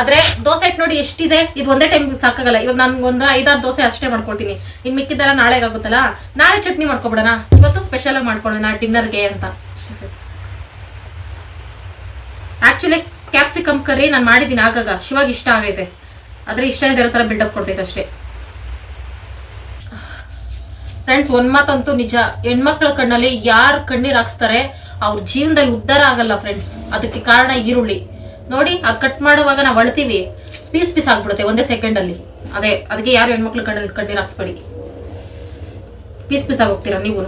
ಆದ್ರೆ ದೋಸೆ ಇಟ್ಟು ನೋಡಿ ಎಷ್ಟಿದೆ? ಇದು ಒಂದೇ ಟೈಮ್ ಸಾಕಾಗಲ್ಲ. ಇವಾಗ ನಾನು ಒಂದು ಐದಾರು ದೋಸೆ ಅಷ್ಟೇ ಮಾಡ್ಕೊಳ್ತೀನಿ. ಇನ್ನು ಮಿಕ್ಕಿದ್ದೆಲ್ಲ ನಾಳೆಗೆ ಆಗುತ್ತಲ್ಲ ನಾಳೆ ಚಟ್ನಿ ಮಾಡ್ಕೊಬಿಡೋಣ. ಇವತ್ತು ಸ್ಪೆಷಲ್ ಆಗಿ ಮಾಡ್ಕೊಳ್ಳೋಣ ಡಿನ್ನರ್ಗೆ ಅಂತ. ಆಕ್ಚುಲಿ ಕ್ಯಾಪ್ಸಿಕಮ್ ಕರಿ ನಾನು ಮಾಡಿದ್ದೀನಿ ಆಗಾಗ. ಶಿವಾಗ ಇಷ್ಟ ಆಗೈತೆ. ಆದ್ರೆ ಇಷ್ಟ ಇದೆ ಥರ ಬಿಲ್ಡಪ್ ಕೊಡ್ತೈತೆ ಅಷ್ಟೇ. ಫ್ರೆಂಡ್ಸ್ ಒಂದ್ ಮಾತಂತೂ ನಿಜ. ಹೆಣ್ಮಕ್ಳ ಕಣ್ಣಲ್ಲಿ ಯಾರು ಕಣ್ಣೀರ್ ಹಾಕ್ಸ್ತಾರೆ, ಅವ್ರ ಜೀವನದಲ್ಲಿ ಉದ್ಧಾರ ಆಗಲ್ಲ ಫ್ರೆಂಡ್ಸ್ ಅದಕ್ಕೆ ಕಾರಣ ಈರುಳ್ಳಿ. ನೋಡಿ ಅದು ಕಟ್ ಮಾಡುವಾಗ ನಾವು ಅಳ್ತೀವಿ. ಪೀಸ್ ಪೀಸ್ ಆಗ್ಬಿಡುತ್ತೆ ಒಂದೇ ಸೆಕೆಂಡ್ ಅಲ್ಲಿ. ಅದೇ ಅದಕ್ಕೆ ಯಾರು ಹೆಣ್ಮಕ್ಳು ಕಣ್ಣಲ್ಲಿ ಕಣ್ಣೀರ್ ಹಾಕ್ಸ್ಬೇಡಿ. ಪೀಸ್ ಪೀಸ್ ಆಗೋಗ್ತೀರಾ ನೀವು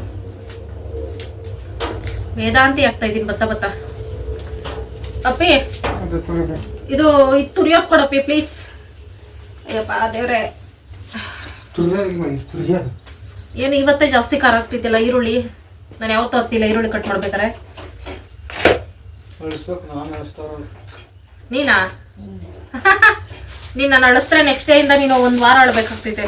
ವೇದಾಂತಿ ಆಗ್ತಾ ಇದೀನಿ ಬತ್ತ ಬತ್ತ. ಅಪ್ಪಿ. ಇದು ಇದು ತುರಿಯೋದ್ ಕೊಡಪ್ಪಿ ಪ್ಲೀಸ್ ಅಯ್ಯಪ್ಪ ದೇವ್ರೆ. ಏನು ಇವತ್ತೇ ಜಾಸ್ತಿ ಖಾರ ಆಗ್ತಿದ್ದಿಲ್ಲ ಈರುಳ್ಳಿ? ನಾನು ಯಾವತ್ತೂ ಹತ್ತಿಲ್ಲ ಈರುಳ್ಳಿ ಕಟ್ ಮಾಡ್ಬೇಕಾರೆ ನಾನು. ನೀನಾ ಅಳಿಸ್ತಾರೆ ನೆಕ್ಸ್ಟ್ ಡೇ ಇಂದ ನೀನು ಒಂದ್ ವಾರ ಅಳ್ಬೇಕಾಗ್ತೈತೆ.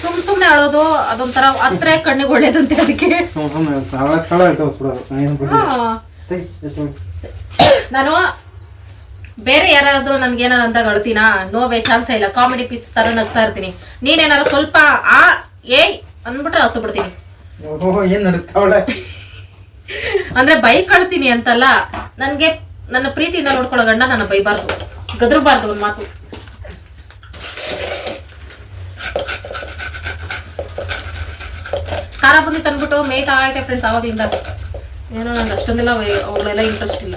ಸುಮ್ ಸುಮ್ನೆ ಅಳೋದು ಅದೊಂಥರ ಹತ್ರ ಕಣ್ಣಿಗೆ ಒಳ್ಳೇದಂತೆ ಅದಕ್ಕೆ? ನಾನು ಬೇರೆ ಯಾರಾದ್ರೂ ನನ್ಗೆ ಏನಾರ ಅಂದಾಗ ಅಳ್ತೀನಾ? ನೋವೇ ಚಾನ್ಸ್ ಇಲ್ಲ. ಕಾಮಿಡಿ ಪೀಸ್ ತರ ನಗ್ತಾ ಇರ್ತೀನಿ. ನೀನೇನಾರ ಸ್ವಲ್ಪ ಆ ಏಯ್ ಅಂದ್ಬಿಟ್ರೆ ಹತ್ತು ಬಿಡ್ತೀನಿ. ಓಹೋ ಏನ್ ಅಂದ್ರೆ ಬೈಕ್ ಕಳ್ತೀನಿ ಅಂತಲ್ಲ ನನ್ಗೆ ನನ್ನ ಪ್ರೀತಿಯಿಂದ ನೋಡ್ಕೊಳ್ಳೋ ಗಂಡ ನನ್ನ ಬೈಬಾರ್ದು ಗದ್ರಬಾರ್ದು ಒಂದ್ ಮಾತು. ಖಾರ ಬಂದು ತಂದ್ಬಿಟ್ಟು ಮೇಯ್ತಾ ಐತೆ ಫ್ರೆಂಡ್ಸ್ ಅವಾಗಿಂದ ಏನೋ ನಂಗೆ ಅಷ್ಟೊಂದೆಲ್ಲ ಅವಳೆಲ್ಲ ಅವುಗಳೆಲ್ಲ ಇಂಟ್ರೆಸ್ಟ್ ಇಲ್ಲ.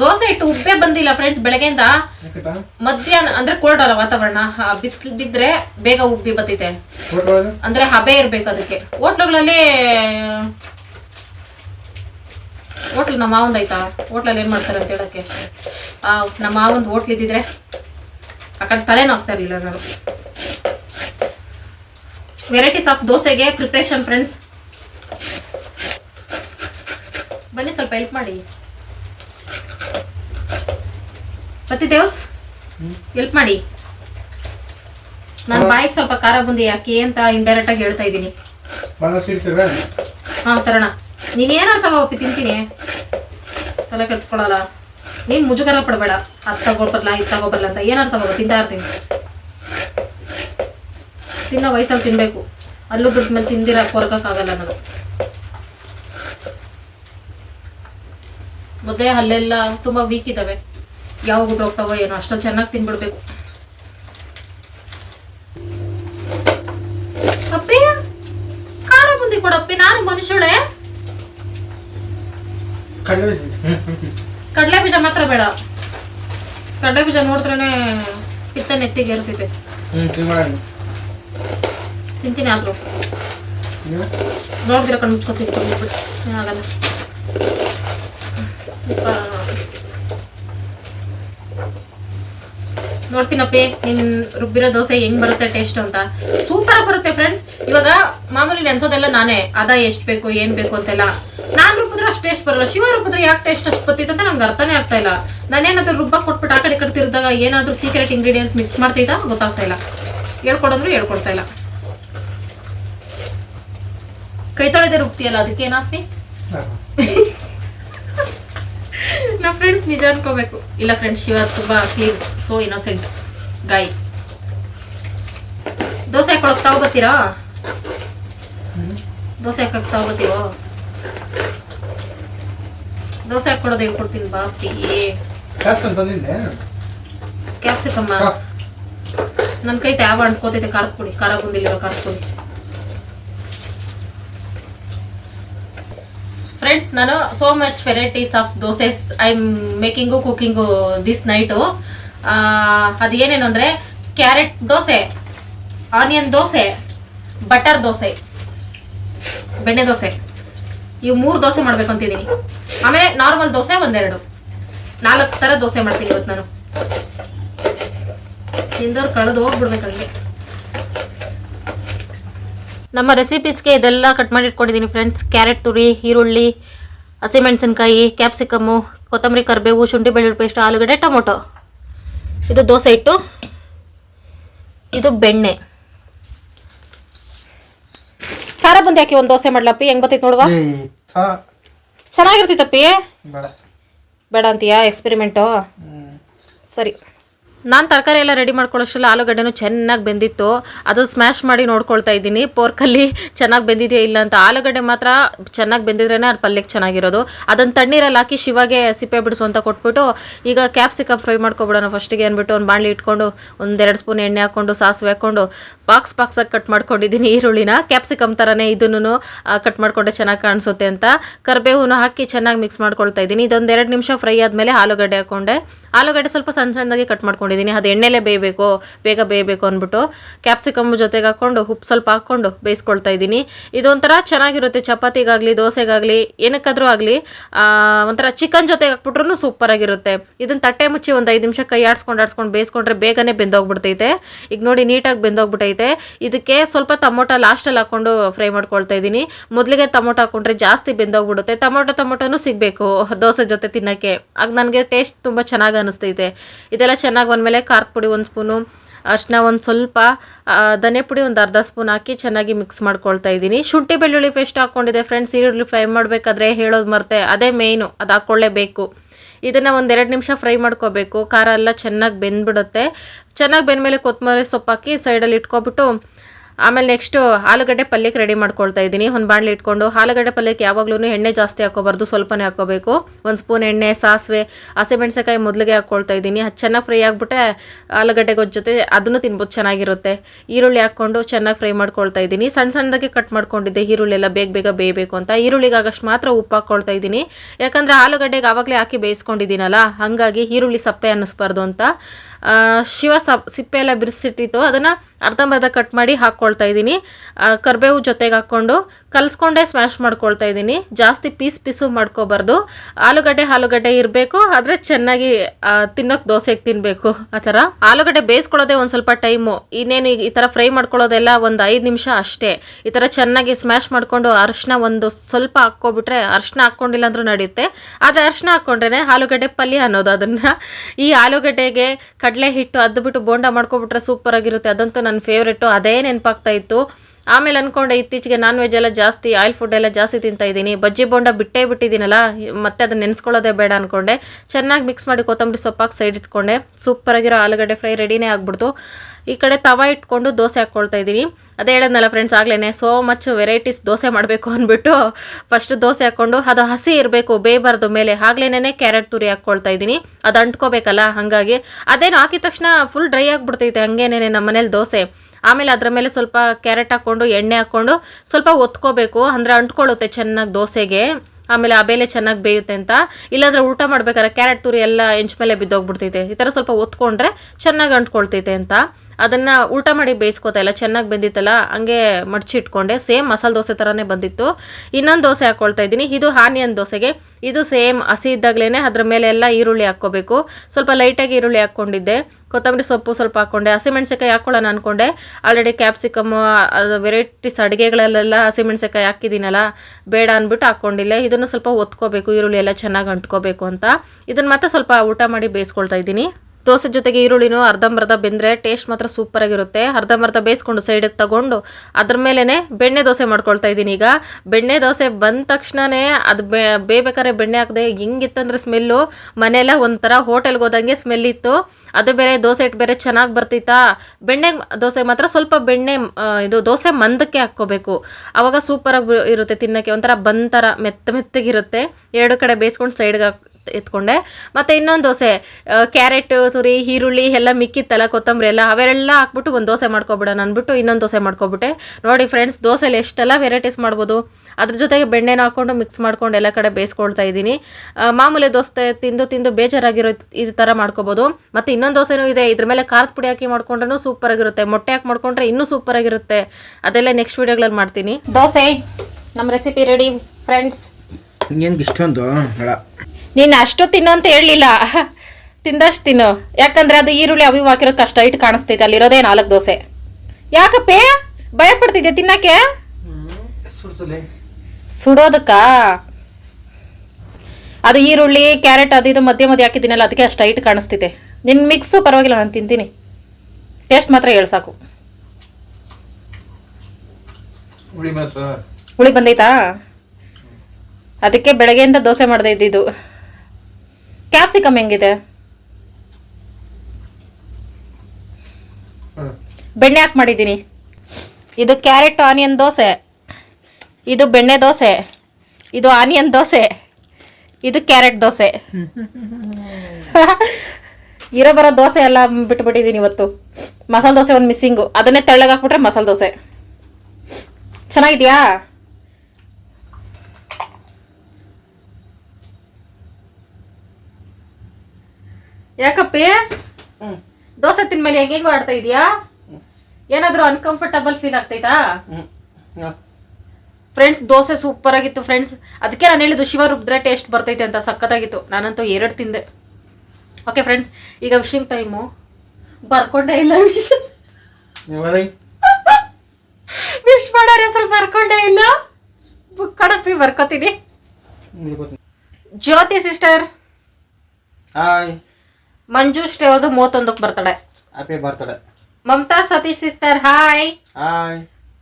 ದೋಸೆ ಇಟ್ಟು ಉಪ್ಪೇ ಬಂದಿಲ್ಲ ಫ್ರೆಂಡ್ಸ್ ಬೆಳಗ್ಗೆಯಿಂದ? ಮಧ್ಯಾಹ್ನ ಅಂದ್ರೆ ಕೋಲ್ಡ್ ಅಲ್ಲ ವಾತಾವರಣ ಬಿಸಿಲು ಬಿದ್ರೆ ಬೇಗ ಉಬ್ಬಿ ಬತ್ತಿದೆ? ಅಂದ್ರೆ ಹಬೆ ಇರ್ಬೇಕು ಅದಕ್ಕೆ. ಹೋಟ್ಲುಗಳಲ್ಲಿ ಹೋಟ್ಲ್ ನಮ್ಮ ಮಾವಂದ್ ಆಯ್ತಾ? ಹೋಟ್ಲಲ್ಲಿ ಏನ್ ಮಾಡ್ತಾರೆ ಅಂತ ಹೇಳಕ್ಕೆ? ಆ ನಮ್ಮ ಮಾವಂದ್ ಹೋಟ್ಲ್ ಇದ್ದಿದ್ರೆ ಆ ಕಡೆ ತಲೆನೂ ಆಗ್ತಾ ಇರ್ಲಿಲ್ಲ ನಾನು. ವೆರೈಟೀಸ್ ಆಫ್ ದೋಸೆಗೆ ಪ್ರಿಪ್ರೇಷನ್ ಫ್ರೆಂಡ್ಸ್ ಬನ್ನಿ ಸ್ವಲ್ಪ ಹೆಲ್ಪ್ ಮಾಡಿ. ಮತ್ತೆ ದೇವ್ಸ್? ಹೆಲ್ಪ್ ಮಾಡಿ. ನಾನು ಬಾಯಿಗೆ ಸ್ವಲ್ಪ ಖಾರ ಬಂದಿ ಯಾಕೆ ಅಂತ ಇಂಡೈರೆಕ್ಟ್ ಆಗಿ ಹೇಳ್ತಾ ಇದ್ದೀನಿ. ಹಾ ತರೋಣ. ನೀನ್ ಏನಾರು ತಗೋಪಿ ತಿಂತೀನಿ. ತಲೆ ಕೆಡ್ಸ್ಕೊಳಲ್ಲ. ನೀನ್ ಮುಜುಗರ ಪಡಬೇಡ. ಅದ್ ತಗೋಬರ್ಲ ಇದು ತಗೋಬರ್ಲ ಅಂತ ಏನಾರು ತಗೋಬ ತಿಂತಾ ಇರ್ತೀನಿ. ತಿನ್ನೋ ವಯಸ್ಸಲ್ಲಿ ತಿನ್ಬೇಕು. ಅಲ್ಲೂ ದುಡ್ಡು ಮೇಲೆ ತಿಂದಿರ ಕೊರಕಾಗಲ್ಲ ನಾನು. ಮುದ್ದೆ ಅಲ್ಲೆಲ್ಲ ತುಂಬಾ ವೀಕ್ ಇದಾವೆ. ಯಾವಾಗ ಹೋಗ್ತಾವೋ ಏನೋ ಅಷ್ಟೊಂದು ಚೆನ್ನಾಗಿ ತಿನ್ಬಿಡ್ಬೇಕು. ಅಪ್ಪಿ, ಖಾರ ಬುಂದಿ ಕೊಡಪ್ಪಿ ನಾನು ಮನುಷ್ಯಳೆ. ಕಡಲೆ ಬೀಜ ಮಾತ್ರ ಬೇಡ. ಕಡಲೆ ಬೀಜ ನೋಡಿದ್ರೆ ಪಿತ್ತ ನೆತ್ತಿಗೆ ಇರ್ತೈತೆ ತಿಂತೀನಿ ಆದ್ರೂ. ನೋಡಿದ್ರೆ ಕಣ್ಣು ಮುಚ್ಕೊತೀನಿ ಏನಾಗಲ್ಲ. ನೋಡ್ತೀನಪ್ಪಿ ನಿನ್ ರುಬ್ಬಿರೋ ದೋಸೆ ಹೆಂಗ್ ಬರುತ್ತೆ ಟೇಸ್ಟ್ ಅಂತ. ಸೂಪರ್ ಬರುತ್ತೆ ಫ್ರೆಂಡ್ಸ್ ಇವಾಗ ಮಾಮೂಲಿ ನೆನ್ಸೋದೆಲ್ಲ ನಾನೇ. ಅದ ಎಷ್ಟ್ ಬೇಕು ಏನ್ ಬೇಕು ಅಂತೆಲ್ಲ. ನಾನ್ ರುಬ್ಬಿದ್ರೆ ಅಷ್ಟು ಟೇಸ್ಟ್ ಬರಲ್ಲ. ಶಿವ ರುಬ್ಬಿದ್ರೆ ಯಾಕೆ ಟೇಸ್ಟ್ ಅಷ್ಟು ಬತ್ತಿತ್ತು ಅಂತ ನಂಗೆ ಅರ್ಥನೇ ಆಗ್ತಾ ಇಲ್ಲ. ನಾನೇನಾದ್ರೂ ರುಬ್ಬ ಕೊಟ್ಬಿಟ್ಟು ಆ ಕಡೆ ಈ ಕಡೆ ಏನಾದ್ರೂ ಸೀಕ್ರೆಟ್ ಇಂಗ್ರೀಡಿಯೆಂಟ್ಸ್ ಮಿಕ್ಸ್ ಮಾಡ್ತಿದ್ದ ಗೊತ್ತಾಗ್ತಾ ಇಲ್ಲ. ಹೇಳ್ಕೊಡಂದ್ರು ಹೇಳ್ಕೊಡ್ತಾ ಇಲ್ಲ. ಕೈ ತೊಳೆದೇ ರುಬ್ತಿಯಲ್ಲ ಅದಕ್ಕೆ ಏನಾಗ್ತಿ ನಮ್ಮ ಫ್ರೆಂಡ್ಸ್ ನಿಜ ಅನ್ಕೋಬೇಕು ಇಲ್ಲ ಫ್ರೆಂಡ್ಸ್ ಶಿವ ತುಂಬಾ clean so innocent guy dosa ಹಾಕೊಳಕ್ ತಾವ್ ಬತ್ತೀರಾ ದೋಸೆ ಹಾಕಕ್ ತಾವ್ ಬತ್ತೀವ ದೋಸೆ ಹಾಕೊಡೋದು ಹೇಳ್ಕೊಡ್ತೀನಿ ಬಾಪಿ ತಂದಿದ್ದೆ. ಕ್ಯಾಪ್ಸಿಕಮ್ಮ ನನ್ನ ಕೈ ಟ್ಯಾಬ್ ಅಂಟ್ಕೋತೈತೆ ಖಾರದ ಪುಡಿ ಖಾರ ಕರ್ಕೊಡಿ ಖಾರದ ಪುಡಿ ಫ್ರೆಂಡ್ಸ್ ನಾನು so much varieties of dosas I am making cooking this night ಅದು ಏನೇನು ಅಂದರೆ carrot dosa onion dosa butter dosa, ಬೆಣ್ಣೆ ದೋಸೆ. ಇವು ಮೂರು ದೋಸೆ ಮಾಡಬೇಕು ಅಂತಿದ್ದೀನಿ. ಆಮೇಲೆ ನಾರ್ಮಲ್ ದೋಸೆ ಒಂದೆರಡು. ನಾಲ್ಕು ಥರ ದೋಸೆ ಮಾಡ್ತೀನಿ ಇವತ್ತು ನಾನು. ಹಿಂದೋರು ಕಳೆದು ಹೋಗ್ಬಿಡ್ಬೇಕು ಹಂಗೆ. ನಮ್ಮ ರೆಸಿಪೀಸ್ಗೆ ಇದೆಲ್ಲ ಕಟ್ ಮಾಡಿ ಇಟ್ಕೊಂಡಿದ್ದೀನಿ ಫ್ರೆಂಡ್ಸ್ ಕ್ಯಾರೆಟ್ ತುರಿ ಈರುಳ್ಳಿ ಹಸಿಮೆಣಸಿನ್ಕಾಯಿ ಕ್ಯಾಪ್ಸಿಕಮ್ಮು ಕೊತ್ತಂಬರಿ ಕರಿಬೇವು ಶುಂಠಿ ಬೆಳ್ಳುಳ್ಳಿ ಪೇಸ್ಟ್ ಆಲೂಗಡ್ಡೆ ಟೊಮೊಟೊ. ಇದು ದೋಸೆ ಹಿಟ್ಟು. ಇದು ಬೆಣ್ಣೆ. ಖಾರ ಬಂದು ಹಾಕಿ ಒಂದು ದೋಸೆ ಮಾಡ್ಲಪ್ಪಿ? ಹೆಂಗ್ ಬರ್ತೈತೆ ನೋಡುವ? ಚೆನ್ನಾಗಿರ್ತೈತಪ್ಪಿ ಬೇಡ. ಅಂತೀಯಾ? ಎಕ್ಸ್ಪೆರಿಮೆಂಟು ಸರಿ. ನಾನು ತರಕಾರಿ ಎಲ್ಲ ರೆಡಿ ಮಾಡ್ಕೊಳ್ಳೋಷ್ಟಲ್ಲ ಆಲೂಗಡ್ಡೆನೂ ಚೆನ್ನಾಗಿ ಬೆಂದಿತ್ತು. ಅದು ಸ್ಮ್ಯಾಶ್ ಮಾಡಿ ನೋಡ್ಕೊಳ್ತಾ ಇದ್ದೀನಿ. ಪೋರ್ಕಲ್ಲಿ ಚೆನ್ನಾಗಿ ಬೆಂದಿದೆಯಾ ಇಲ್ಲ ಅಂತ. ಆಲೂಗಡ್ಡೆ ಮಾತ್ರ ಚೆನ್ನಾಗಿ ಬೆಂದಿದ್ರೇ ಅದು ಪಲ್ಯಕ್ಕೆ ಚೆನ್ನಾಗಿರೋದು. ಅದನ್ನು ತಣ್ಣೀರಲ್ಲಿ ಹಾಕಿ ಶಿವಾಗೆ ಸಿಪ್ಪೆ ಬಿಡಿಸು ಅಂತ ಕೊಟ್ಬಿಟ್ಟು, ಈಗ ಕ್ಯಾಪ್ಸಿಕಮ್ ಫ್ರೈ ಮಾಡ್ಕೊಬಿಡೋಣ ಫಸ್ಟಿಗೆ ಅಂದ್ಬಿಟ್ಟು ಒಂದು ಬಾಣಲಿ ಇಟ್ಕೊಂಡು, ಒಂದೆರಡು ಸ್ಪೂನ್ ಎಣ್ಣೆ ಹಾಕ್ಕೊಂಡು ಸಾಸಿವೆ ಹಾಕ್ಕೊಂಡು ಬಾಕ್ಸ್ ಬಾಕ್ಸಾಗಿ ಕಟ್ ಮಾಡ್ಕೊಂಡಿದ್ದೀನಿ ಈರುಳ್ಳಿನ. ಕ್ಯಾಪ್ಸಿಕಮ್ ಥರನೇ ಇದನ್ನು ಕಟ್ ಮಾಡಿಕೊಂಡೆ ಚೆನ್ನಾಗಿ ಕಾಣಿಸುತ್ತೆ ಅಂತ. ಕರಿಬೇವನ್ನ ಹಾಕಿ ಚೆನ್ನಾಗಿ ಮಿಕ್ಸ್ ಮಾಡ್ಕೊಳ್ತಾ ಇದ್ದೀನಿ. ಇದೊಂದು ಎರಡು ನಿಮಿಷ ಫ್ರೈ ಆದಮೇಲೆ ಆಲೂಗಡ್ಡೆ ಹಾಕ್ಕೊಂಡೆ ಆಲೂಗಡ್ಡೆ ಸ್ವಲ್ಪ ಸಣ್ಣ ಸಣ್ಣದಾಗಿ ಕಟ್ ಮಾಡ್ಕೊಂಡಿದ್ದೀನಿ. ಅದು ಎಣ್ಣೆಲೆ ಬೇಯಬೇಕು, ಬೇಗ ಬೇಯಬೇಕು ಅಂದ್ಬಿಟ್ಟು ಕ್ಯಾಪ್ಸಿಕಮ್ ಜೊತೆಗೆ ಹಾಕ್ಕೊಂಡು, ಉಪ್ಪು ಸ್ವಲ್ಪ ಹಾಕ್ಕೊಂಡು ಬೇಯಿಸ್ಕೊಳ್ತಾ ಇದ್ದೀನಿ. ಇದೊಂಥರ ಚೆನ್ನಾಗಿರುತ್ತೆ. ಚಪಾತಿಗಾಗಲಿ, ದೋಸೆಗಾಗಲಿ, ಏನಕ್ಕಾದರೂ ಆಗಲಿ ಒಂಥರ ಚಿಕನ್ ಜೊತೆಗೆ ಹಾಕ್ಬಿಟ್ರು ಸೂಪರಾಗಿರುತ್ತೆ ಇದನ್ನು ತಟ್ಟೆ ಮುಚ್ಚಿ ಒಂದು ಐದು ನಿಮಿಷ ಕೈ ಆಡ್ಸ್ಕೊಂಡು, ಆಡಿಸ್ಕೊಂಡು ಬೇಯಿಸ್ಕೊಂಡ್ರೆ ಬೇಗನೆ ಬೆಂದೋಗ್ಬಿಡ್ತೈತೆ. ಈಗ ನೋಡಿ ನೀಟಾಗಿ ಬೆಂದೋಗ್ಬಿಟ್ಟೈತೆ. ಇದಕ್ಕೆ ಸ್ವಲ್ಪ ಟೊಮೊಟೊ ಲಾಸ್ಟಲ್ಲಿ ಹಾಕ್ಕೊಂಡು ಫ್ರೈ ಮಾಡ್ಕೊಳ್ತಾ ಇದ್ದೀನಿ. ಮೊದಲಿಗೆ ಟೊಮೊಟೊ ಹಾಕ್ಕೊಂಡ್ರೆ ಜಾಸ್ತಿ ಬೆಂದೋಗ್ಬಿಡುತ್ತೆ. ಟೊಮೊಟೊ, ಟೊಮೊಟೊನೂ ಸಿಗಬೇಕು ದೋಸೆ ಜೊತೆ ತಿನ್ನೋಕ್ಕೆ. ಆಗ ನನಗೆ ಟೇಸ್ಟ್ ತುಂಬ ಚೆನ್ನಾಗಿ ಅನಿಸ್ತೈತೆ. ಇದೆಲ್ಲ ಚೆನ್ನಾಗಿ ಬಂದಮೇಲೆ ಖಾರದ ಪುಡಿ ಒಂದು ಸ್ಪೂನು, ಅರ್ಶಿನ ಒಂದು ಸ್ವಲ್ಪ ಧನೆ ಪುಡಿ ಒಂದು ಅರ್ಧ ಸ್ಪೂನ್ ಹಾಕಿ ಚೆನ್ನಾಗಿ ಮಿಕ್ಸ್ ಮಾಡ್ಕೊಳ್ತಾ ಇದ್ದೀನಿ. ಶುಂಠಿ ಬೆಳ್ಳುಳ್ಳಿ ಪೇಸ್ಟ್ ಹಾಕ್ಕೊಂಡಿದೆ ಫ್ರೆಂಡ್ಸ್ ಈರುಳ್ಳಿ ಫ್ರೈ ಮಾಡಬೇಕಾದ್ರೆ ಹೇಳೋದು ಮರ್ತೆ, ಅದೇ ಮೇಯ್ನು ಅದು ಹಾಕ್ಕೊಳ್ಳೇಬೇಕು ಇದನ್ನು ಒಂದು ಎರಡು ನಿಮಿಷ ಫ್ರೈ ಮಾಡ್ಕೋಬೇಕು. ಖಾರ ಎಲ್ಲ ಚೆನ್ನಾಗಿ ಬೆಂದ್ಬಿಡುತ್ತೆ. ಚೆನ್ನಾಗಿ ಬೆಂದಮೇಲೆ ಕೊತ್ತಂಬರಿ ಸೊಪ್ಪು ಹಾಕಿ ಸೈಡಲ್ಲಿ ಇಟ್ಕೊಬಿಟ್ಟು ಆಮೇಲೆ ನೆಕ್ಸ್ಟು ಆಲೂಗಡ್ಡೆ ಪಲ್ಯಕ್ಕೆ ರೆಡಿ ಮಾಡ್ಕೊಳ್ತಾ ಇದ್ದೀನಿ. ಒಂದು ಬಾಣಲಿ ಇಟ್ಕೊಂಡು ಆಲೂಗಡ್ಡೆ ಪಲ್ಯಕ್ಕೆ ಯಾವಾಗಲೂ ಎಣ್ಣೆ ಜಾಸ್ತಿ ಹಾಕೋಬಾರ್ದು ಸ್ವಲ್ಪನೇ ಹಾಕೋಬೇಕು ಒಂದು ಸ್ಪೂನ್ ಎಣ್ಣೆ, ಸಾಸಿವೆ ಹಸಿಮೆಣಸಿನ್ಕಾಯಿ ಮೊದಲಿಗೆ ಹಾಕ್ಕೊಳ್ತಾ ಇದ್ದೀನಿ. ಅದು ಚೆನ್ನಾಗಿ ಫ್ರೈ ಆಗಿಬಿಟ್ರೆ ಆಲೂಗಡ್ಡೆ ಗೊಜ್ಜು ಜೊತೆ ಅದನ್ನು ತಿನ್ಬೋದು, ಚೆನ್ನಾಗಿರುತ್ತೆ. ಈರುಳ್ಳಿ ಹಾಕ್ಕೊಂಡು ಚೆನ್ನಾಗಿ ಫ್ರೈ ಮಾಡ್ಕೊಳ್ತಾ ಇದ್ದೀನಿ. ಸಣ್ಣ ಸಣ್ಣದಾಗಿ ಕಟ್ ಮಾಡ್ಕೊಂಡಿದ್ದೆ ಈರುಳ್ಳಿ ಎಲ್ಲ ಬೇಗ ಬೇಗ ಬೇಯಬೇಕು ಅಂತ. ಈರುಳ್ಳಿಗೆ ಆಗಷ್ಟು ಮಾತ್ರ ಉಪ್ಪು ಹಾಕ್ಕೊಳ್ತಾ ಇದ್ದೀನಿ. ಯಾಕಂದರೆ ಆಲೂಗಡ್ಡೆಗೆ ಆವಾಗಲೇ ಹಾಕಿ ಬೇಯಿಸ್ಕೊಂಡಿದ್ದೀನಲ್ಲ, ಹಾಗಾಗಿ ಈರುಳ್ಳಿ ಸಪ್ಪೆ ಅನ್ನಿಸ್ಬಾರ್ದು ಅಂತ. ಶಿವ ಸಪ್ ಸಿಪ್ಪೆ ಎಲ್ಲ ಬಿಡಿಸಿಟ್ಟಿತ್ತು ಅದನ್ನು ಅರ್ಧಂಬರ್ಧ ಕಟ್ ಮಾಡಿ ಹಾಕ್ಕೊಳ್ತಾ ಇದ್ದೀನಿ. ಕರಿಬೇವು ಜೊತೆಗೆ ಹಾಕ್ಕೊಂಡು ಕಲಿಸ್ಕೊಂಡೇ ಸ್ಮ್ಯಾಶ್ ಮಾಡ್ಕೊಳ್ತಾ ಇದ್ದೀನಿ. ಜಾಸ್ತಿ ಪೀಸ್ ಪೀಸು ಮಾಡ್ಕೋಬಾರ್ದು. ಆಲೂಗಡ್ಡೆ ಆಲೂಗಡ್ಡೆ ಇರಬೇಕು, ಆದರೆ ಚೆನ್ನಾಗಿ ತಿನ್ನೋಕೆ ದೋಸೆಗೆ ತಿನ್ನಬೇಕು ಆ ಥರ. ಆಲೂಗಡ್ಡೆ ಬೇಯಿಸ್ಕೊಳ್ಳೋದೇ ಒಂದು ಸ್ವಲ್ಪ ಟೈಮು. ಇನ್ನೇನು ಈ ಥರ ಫ್ರೈ ಮಾಡ್ಕೊಳ್ಳೋದೆಲ್ಲ ಒಂದು ಐದು ನಿಮಿಷ ಅಷ್ಟೇ. ಈ ಥರ ಚೆನ್ನಾಗಿ ಸ್ಮ್ಯಾಶ್ ಮಾಡಿಕೊಂಡು ಅರಿಶಿನ ಒಂದು ಸ್ವಲ್ಪ ಹಾಕ್ಕೊಬಿಟ್ರೆ ಅರಿಶಿನ ಹಾಕ್ಕೊಂಡಿಲ್ಲ ಅಂದರೂ ನಡೆಯುತ್ತೆ. ಆದರೆ ಅರಿಶಿನ ಹಾಕ್ಕೊಂಡ್ರೆ ಆಲೂಗಡ್ಡೆ ಪಲ್ಯ ಅನ್ನೋದು ಅದನ್ನು. ಈ ಆಲೂಗಡ್ಡೆಗೆ ಕಡಲೆ ಹಿಟ್ಟು ಅದ್ದುಬಿಟ್ಟು ಬೋಂಡ ಮಾಡ್ಕೊಬಿಟ್ರೆ ಸೂಪರ್ ಆಗಿರುತ್ತೆ ಅದಂತೂ ನನ್ನ ಫೇವ್ರೆಟು ಅದೇ ನೆನಪಾಗ್ತಾ ಇತ್ತು. ಆಮೇಲೆ ಅನ್ಕೊಂಡೆ ಇತ್ತೀಚೆಗೆ ನಾನ್ ವೆಜ್ ಎಲ್ಲ ಜಾಸ್ತಿ ಆಯಿಲ್ ಫುಡ್ ಎಲ್ಲ ಜಾಸ್ತಿ ತಿಂತಾ ಇದ್ದೀನಿ. ಬಜ್ಜಿ ಬೋಂಡ ಬಿಟ್ಟೇ ಬಿಟ್ಟಿದ್ದೀನಲ್ಲ, ಮತ್ತೆ ಅದನ್ನ ನೆನೆಸ್ಕೊಳ್ಳೋದೇ ಬೇಡ ಅನ್ಕೊಂಡೆ. ಚೆನ್ನಾಗಿ ಮಿಕ್ಸ್ ಮಾಡಿ ಕೊತ್ತಂಬರಿ ಸೊಪ್ಪಾಗಿ ಸೈಡ್ ಇಟ್ಕೊಂಡೆ. ಸೂಪರಾಗಿರೋ ಆಲೂಗಡ್ಡೆ ಫ್ರೈ ರೆಡಿನೇ ಆಗ್ಬಿಡ್ತು. ಈ ಕಡೆ ತವ ಇಟ್ಕೊಂಡು ದೋಸೆ ಹಾಕ್ಕೊಳ್ತಾ ಇದ್ದೀನಿ. ಅದೇ ಹೇಳೋದ್ನಲ್ಲ ಫ್ರೆಂಡ್ಸ್ ಆಗಲೇ ಸೋ ಮಚ್ ವೆರೈಟೀಸ್ ದೋಸೆ ಮಾಡಬೇಕು ಅಂದ್ಬಿಟ್ಟು ಫಸ್ಟ್ ದೋಸೆ ಹಾಕ್ಕೊಂಡು ಅದು ಹಸಿ ಇರಬೇಕು ಬೇಯಬಾರ್ದು ಮೇಲೆ ಆಗ್ಲೇನೆ ಕ್ಯಾರೆಟ್ ತುರಿ ಹಾಕ್ಕೊಳ್ತಾ ಇದ್ದೀನಿ. ಅದು ಅಂಟ್ಕೋಬೇಕಲ್ಲ, ಹಾಗಾಗಿ. ಅದೇನು ಹಾಕಿದ ತಕ್ಷಣ ಫುಲ್ ಡ್ರೈ ಆಗಿಬಿಡ್ತೈತೆ ಹಂಗೇನೇ ನಮ್ಮ ಮನೇಲಿ ದೋಸೆ. ಆಮೇಲೆ ಅದರ ಮೇಲೆ ಸ್ವಲ್ಪ ಕ್ಯಾರೆಟ್ ಹಾಕ್ಕೊಂಡು ಎಣ್ಣೆ ಹಾಕ್ಕೊಂಡು ಸ್ವಲ್ಪ ಒತ್ಕೋಬೇಕು, ಅಂದರೆ ಅಂಟ್ಕೊಳ್ಳುತ್ತೆ ಚೆನ್ನಾಗಿ ದೋಸೆಗೆ. ಆಮೇಲೆ ಆ ಬೇಲೆ ಚೆನ್ನಾಗಿ ಬೇಯುತ್ತೆ ಅಂತ. ಇಲ್ಲಾಂದರೆ ಊಟ ಮಾಡ್ಬೇಕಾದ್ರೆ ಕ್ಯಾರೆಟ್ ತುರಿ ಎಲ್ಲ ಹೆಂಚ್ ಮೇಲೆ ಬಿದ್ದೋಗ್ಬಿಡ್ತೈತೆ. ಈ ಥರ ಸ್ವಲ್ಪ ಒತ್ಕೊಂಡ್ರೆ ಚೆನ್ನಾಗಿ ಅಂಟ್ಕೊಳ್ತೈತೆ ಅಂತ. ಅದನ್ನು ಉಲ್ಟಾ ಮಾಡಿ ಬೇಯಿಸ್ಕೋತಾ ಇಲ್ಲ, ಚೆನ್ನಾಗಿ ಬೆಂದಿತ್ತಲ್ಲ, ಹಂಗೆ ಮಡ್ಚಿ ಇಟ್ಕೊಂಡೆ. ಸೇಮ್ ಮಸಾಲೆ ದೋಸೆ ಥರನೇ ಬಂದಿತ್ತು. ಇನ್ನೊಂದು ದೋಸೆ ಹಾಕ್ಕೊಳ್ತಾ ಇದ್ದೀನಿ. ಇದು ಆನಿಯನ್ ದೋಸೆಗೆ. ಇದು ಸೇಮ್ ಹಸಿ ಇದ್ದಾಗಲೇ ಅದ್ರ ಮೇಲೆ ಎಲ್ಲ ಈರುಳ್ಳಿ ಹಾಕ್ಕೋಬೇಕು. ಸ್ವಲ್ಪ ಲೈಟಾಗಿ ಈರುಳ್ಳಿ ಹಾಕ್ಕೊಂಡಿದ್ದೆ. ಕೊತ್ತಂಬರಿ ಸೊಪ್ಪು ಸ್ವಲ್ಪ ಹಾಕ್ಕೊಂಡೆ. ಹಸಿಮೆಣ್ಸಿಕಾಯಿ ಹಾಕ್ಕೊಳ್ಳೋಣ ಅಂದ್ಕೊಂಡೆ ಆಲ್ರೆಡಿ ಕ್ಯಾಪ್ಸಿಕಮ್ಮು ಅದು ವೆರೈಟೀಸ್ ಅಡುಗೆಗಳಲ್ಲೆಲ್ಲ ಹಸಿಮೆಣ್ಸಿಕಾಯಿ ಹಾಕಿದ್ದೀನಲ್ಲ, ಬೇಡ ಅಂದ್ಬಿಟ್ಟು ಹಾಕ್ಕೊಂಡಿಲ್ಲ ಇದನ್ನು ಸ್ವಲ್ಪ ಒತ್ಕೋಬೇಕು, ಈರುಳ್ಳಿ ಎಲ್ಲ ಚೆನ್ನಾಗಿ ಅಂಟ್ಕೋಬೇಕು ಅಂತ. ಇದನ್ನು ಮತ್ತೆ ಸ್ವಲ್ಪ ಊಟ ಮಾಡಿ ಬೇಯಿಸ್ಕೊಳ್ತಾ ಇದ್ದೀನಿ. ದೋಸೆ ಜೊತೆಗೆ ಈರುಳ್ಳಿನೂ ಅರ್ಧಂಬರ್ಧ ಬೆಂದರೆ ಟೇಸ್ಟ್ ಮಾತ್ರ ಸೂಪರಾಗಿರುತ್ತೆ ಅರ್ಧಂಬರ್ಧ ಬೇಯಿಸ್ಕೊಂಡು ಸೈಡಿಗೆ ತಗೊಂಡು ಅದ್ರ ಮೇಲೇ ಬೆಣ್ಣೆ ದೋಸೆ ಮಾಡ್ಕೊಳ್ತಾ ಇದ್ದೀನಿ ಈಗ. ಬೆಣ್ಣೆ ದೋಸೆ ಬಂದ ತಕ್ಷಣವೇ ಅದು ಬೇ ಬೆಣ್ಣೆ ಹಾಕಿದೆ ಹೆಂಗಿತ್ತಂದ್ರೆ ಸ್ಮೆಲ್ಲು ಮನೆಯೆಲ್ಲ ಒಂಥರ ಹೋಟೆಲ್ಗೆ ಹೋದಂಗೆ ಸ್ಮೆಲ್ ಇತ್ತು. ಅದು ಬೇರೆ ದೋಸೆ ಇಟ್ಟು ಬೇರೆ ಚೆನ್ನಾಗಿ ಬರ್ತಿತ್ತಾ. ಬೆಣ್ಣೆ ದೋಸೆ ಮಾತ್ರ ಸ್ವಲ್ಪ ಬೆಣ್ಣೆ ಇದು ದೋಸೆ ಮಂದಕ್ಕೆ ಹಾಕ್ಕೋಬೇಕು. ಆವಾಗ ಸೂಪರಾಗಿ ಇರುತ್ತೆ ತಿನ್ನೋಕ್ಕೆ. ಒಂಥರ ಬಂತರ ಮೆತ್ತ ಮೆತ್ತಗಿರುತ್ತೆ. ಎರಡು ಕಡೆ ಬೇಯಿಸ್ಕೊಂಡು ಸೈಡ್ಗೆ ಎತ್ಕೊಂಡೆ. ಮತ್ತು ಇನ್ನೊಂದು ದೋಸೆ ಕ್ಯಾರೆಟ್, ತುರಿ, ಈರುಳ್ಳಿ, ಎಲ್ಲ ಮಿಕ್ಕಿತ್ತಲ್ಲ, ಕೊತ್ತಂಬರಿ ಎಲ್ಲ, ಅವೆಲ್ಲ ಹಾಕ್ಬಿಟ್ಟು ಒಂದು ದೋಸೆ ಮಾಡ್ಕೊಬಿಡೋಣ ಅಂದ್ಬಿಟ್ಟು ಇನ್ನೊಂದು ದೋಸೆ ಮಾಡ್ಕೊಬಿಟ್ಟೆ. ನೋಡಿ ಫ್ರೆಂಡ್ಸ್ ದೋಸೆಲಿ ಎಷ್ಟೆಲ್ಲ ವೆರೈಟೀಸ್ ಮಾಡ್ಬೋದು. ಅದ್ರ ಜೊತೆಗೆ ಬೆಣ್ಣೆನ ಹಾಕ್ಕೊಂಡು ಮಿಕ್ಸ್ ಮಾಡ್ಕೊಂಡು ಎಲ್ಲ ಕಡೆ ಬೇಯಿಸ್ಕೊಳ್ತಾ ಇದ್ದೀನಿ. ಮಾಮೂಲಿ ದೋಸೆ ತಿಂದು ತಿಂದು ಬೇಜಾರಾಗಿರೋ ಈ ಥರ ಮಾಡ್ಕೋಬೋದು. ಮತ್ತು ಇನ್ನೊಂದು ದೋಸೆನೂ ಇದೆ, ಇದ್ರ ಮೇಲೆ ಖಾರದ ಪುಡಿ ಹಾಕಿ ಮಾಡ್ಕೊಂಡ್ರೂ ಸೂಪರಾಗಿರುತ್ತೆ ಮೊಟ್ಟೆ ಹಾಕಿ ಮಾಡ್ಕೊಂಡ್ರೆ ಇನ್ನೂ ಸೂಪರ್ ಆಗಿರುತ್ತೆ. ಅದೆಲ್ಲ ನೆಕ್ಸ್ಟ್ ವೀಡಿಯೋಗಳಲ್ಲಿ ಮಾಡ್ತೀನಿ. ದೋಸೆ ನಮ್ಮ ರೆಸಿಪಿ ರೆಡಿ ಫ್ರೆಂಡ್ಸ್ ಇಷ್ಟೊಂದು? ನೀನು ಅಷ್ಟು ತಿನ್ನು ಅಂತ ಹೇಳಲಿಲ್ಲ. ತಿಂದಷ್ಟು ತಿನ್ನು. ಯಾಕಂದ್ರೆ ಅದು ಈರುಳ್ಳಿ ಅವಿ ಹಾಕಿರೋದು ಕಷ್ಟ ಇಟ್ಟು ಕಾಣಿಸ್ತೈತೆ ಅಲ್ಲಿರೋದೇ ನಾಲ್ಕು ದೋಸೆ. ಯಾಕಪ್ಪ? ಭಯ ಪಡ್ತಿದ್ದೆ ತಿನ್ನಕ್ಕೆ ಸುಡೋದಕ್ಕ? ಅದು ಈರುಳ್ಳಿ ಕ್ಯಾರೆಟ್ ಅದು ಇದು ಮಧ್ಯೆ ಮಧ್ಯೆ ಹಾಕಿದ್ದೀನಲ್ಲ ಅದಕ್ಕೆ ಅಷ್ಟು ಹೈಟ್ ಕಾಣಿಸ್ತಿದೆ. ನಿನ್ನ ಮಿಕ್ಸು ಪರವಾಗಿಲ್ಲ ನಾನು ತಿಂತೀನಿ. ಟೇಸ್ಟ್ ಮಾತ್ರ ಹೇಳಿ ಸಾಕು. ಹುಳಿ ಬಂದೈತಾ? ಅದಕ್ಕೆ ಬೆಳಗ್ಗೆಯಿಂದ ದೋಸೆ ಮಾಡ್ದೆ ಇದ್ದಿದ್ದು. ಕ್ಯಾಪ್ಸಿಕಮ್ ಹೆಂಗಿದೆ. ಬೆಣ್ಣೆ ಹಾಕಿ ಮಾಡಿದ್ದೀನಿ. ಇದು ಕ್ಯಾರೆಟ್ ಆನಿಯನ್ ದೋಸೆ. ಇದು ಬೆಣ್ಣೆ ದೋಸೆ. ಇದು ಆನಿಯನ್ ದೋಸೆ. ಇದು ಕ್ಯಾರೆಟ್ ದೋಸೆ. ಇರೋ ಬರೋ ದೋಸೆ ಎಲ್ಲ ಬಿಟ್ಬಿಟ್ಟಿದ್ದೀನಿ ಇವತ್ತು. ಮಸಾಲೆ ದೋಸೆ ಒಂದು ಮಿಸ್ಸಿಂಗು ಅದನ್ನೇ ತೆಳ್ಳಗೆ ಹಾಕ್ಬಿಟ್ರೆ ಮಸಾಲೆ ದೋಸೆ. ಚೆನ್ನಾಗಿದ್ಯಾ? ಯಾಕಪ್ಪಿ? ದೋಸೆ ತಿನ್ಮೇಲೆ ಹೆಂಗೆಂಗೋ ಆಡ್ತಾ ಇದೀಯಾ? ಏನಾದರೂ ಅನ್ಕಂಫರ್ಟಬಲ್ ಫೀಲ್ ಆಗ್ತೈತಾ? ಹ್ಞೂ ಫ್ರೆಂಡ್ಸ್ ದೋಸೆ ಸೂಪರ್ ಆಗಿತ್ತು ಫ್ರೆಂಡ್ಸ್ ಅದಕ್ಕೆ ನಾನು ಹೇಳಿದ್ದು ಶಿವ ರುಬ್ದ್ರೆ ಟೇಸ್ಟ್ ಬರ್ತೈತೆ ಅಂತ ಸಖತ್ತಾಗಿತ್ತು. ನಾನಂತೂ ಎರಡು ತಿಂದೆ. ಓಕೆ ಫ್ರೆಂಡ್ಸ್ ಈಗ ವಿಶಿಂಗ್ ಟೈಮು ಬರ್ಕೊಂಡೇ ಇಲ್ಲ ವಿಶ್. ವಿಶ್ ಮಾಡೋರ ಹೆಸರು ಬರ್ಕೊಂಡೇ ಇಲ್ಲ? ಬುಕ್ ಕಡಪಿ ಬರ್ಕೋತೀನಿ ಜ್ಯೋತಿ ಸಿಸ್ಟರ್ ಹಾಯ್ ಮಂಜು ಶ್ರೇವದು ಅವ್ರದ್ದು ಮೂವತ್ತೊಂದಕ್ಕೆ ಬರ್ತಾಳೆ happy birthday Mamata Satish sister hi hi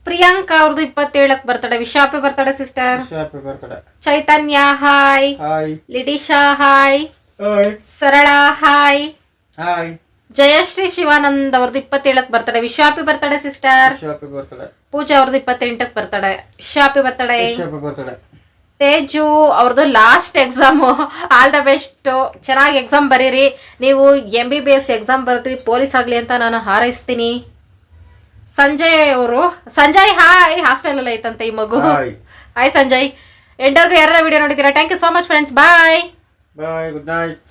Priyanka ಅವ್ರದ್ದು ಇಪ್ಪತ್ತೇಳಕ್ ಬರ್ತಾಳೆ ವಿಶಾಪಿ ಬರ್ತಾಳೆ sister happy birthday Chaitanya hi hi Lidisha hi hi Sarala hi hi Jayashree Shivanand ಅವ್ರದ್ದು ಇಪ್ಪತ್ತೇಳಕ್ ಬರ್ತಾಳೆ ವಿಶಾಪಿ ಬರ್ತಾಳೆ ಸಿಸ್ಟರ್ ಹ್ಯಾಪಿ ಬರ್ತಡೆ ಪೂಜಾ ಅವ್ರದ್ದು ಇಪ್ಪತ್ತೆಂಟಕ್ ಬರ್ತಾಳೆ ವಿಶಾಪಿ ಬರ್ತಾಳೆ ಹ್ಯಾಪಿ ಬರ್ತಡೆ ತೇಜು ಅವ್ರದ್ದು last exam all the best ಚೆನ್ನಾಗಿ ಎಕ್ಸಾಮ್ ಬರೀರಿ. ನೀವು M B B S exam ಬರೆದ್ರಿ police ಆಗಲಿ ಅಂತ ನಾನು ಹಾರೈಸ್ತೀನಿ. ಸಂಜಯ್ ಅವರು. ಸಂಜಯ್ ಹಾಯ್ ಹಾಸ್ಟೆಲ್ ಹಾಸ್ಟೆಲಲ್ಲಿ ಐತಂತೆ ಈ ಮಗು. Hi hi Sanjay. ಎಂಟರ್ಗೂ ಯಾರ ವಿಡಿಯೋ ನೋಡಿದ್ದೀರಾ? Thank you so much friends bye bye good night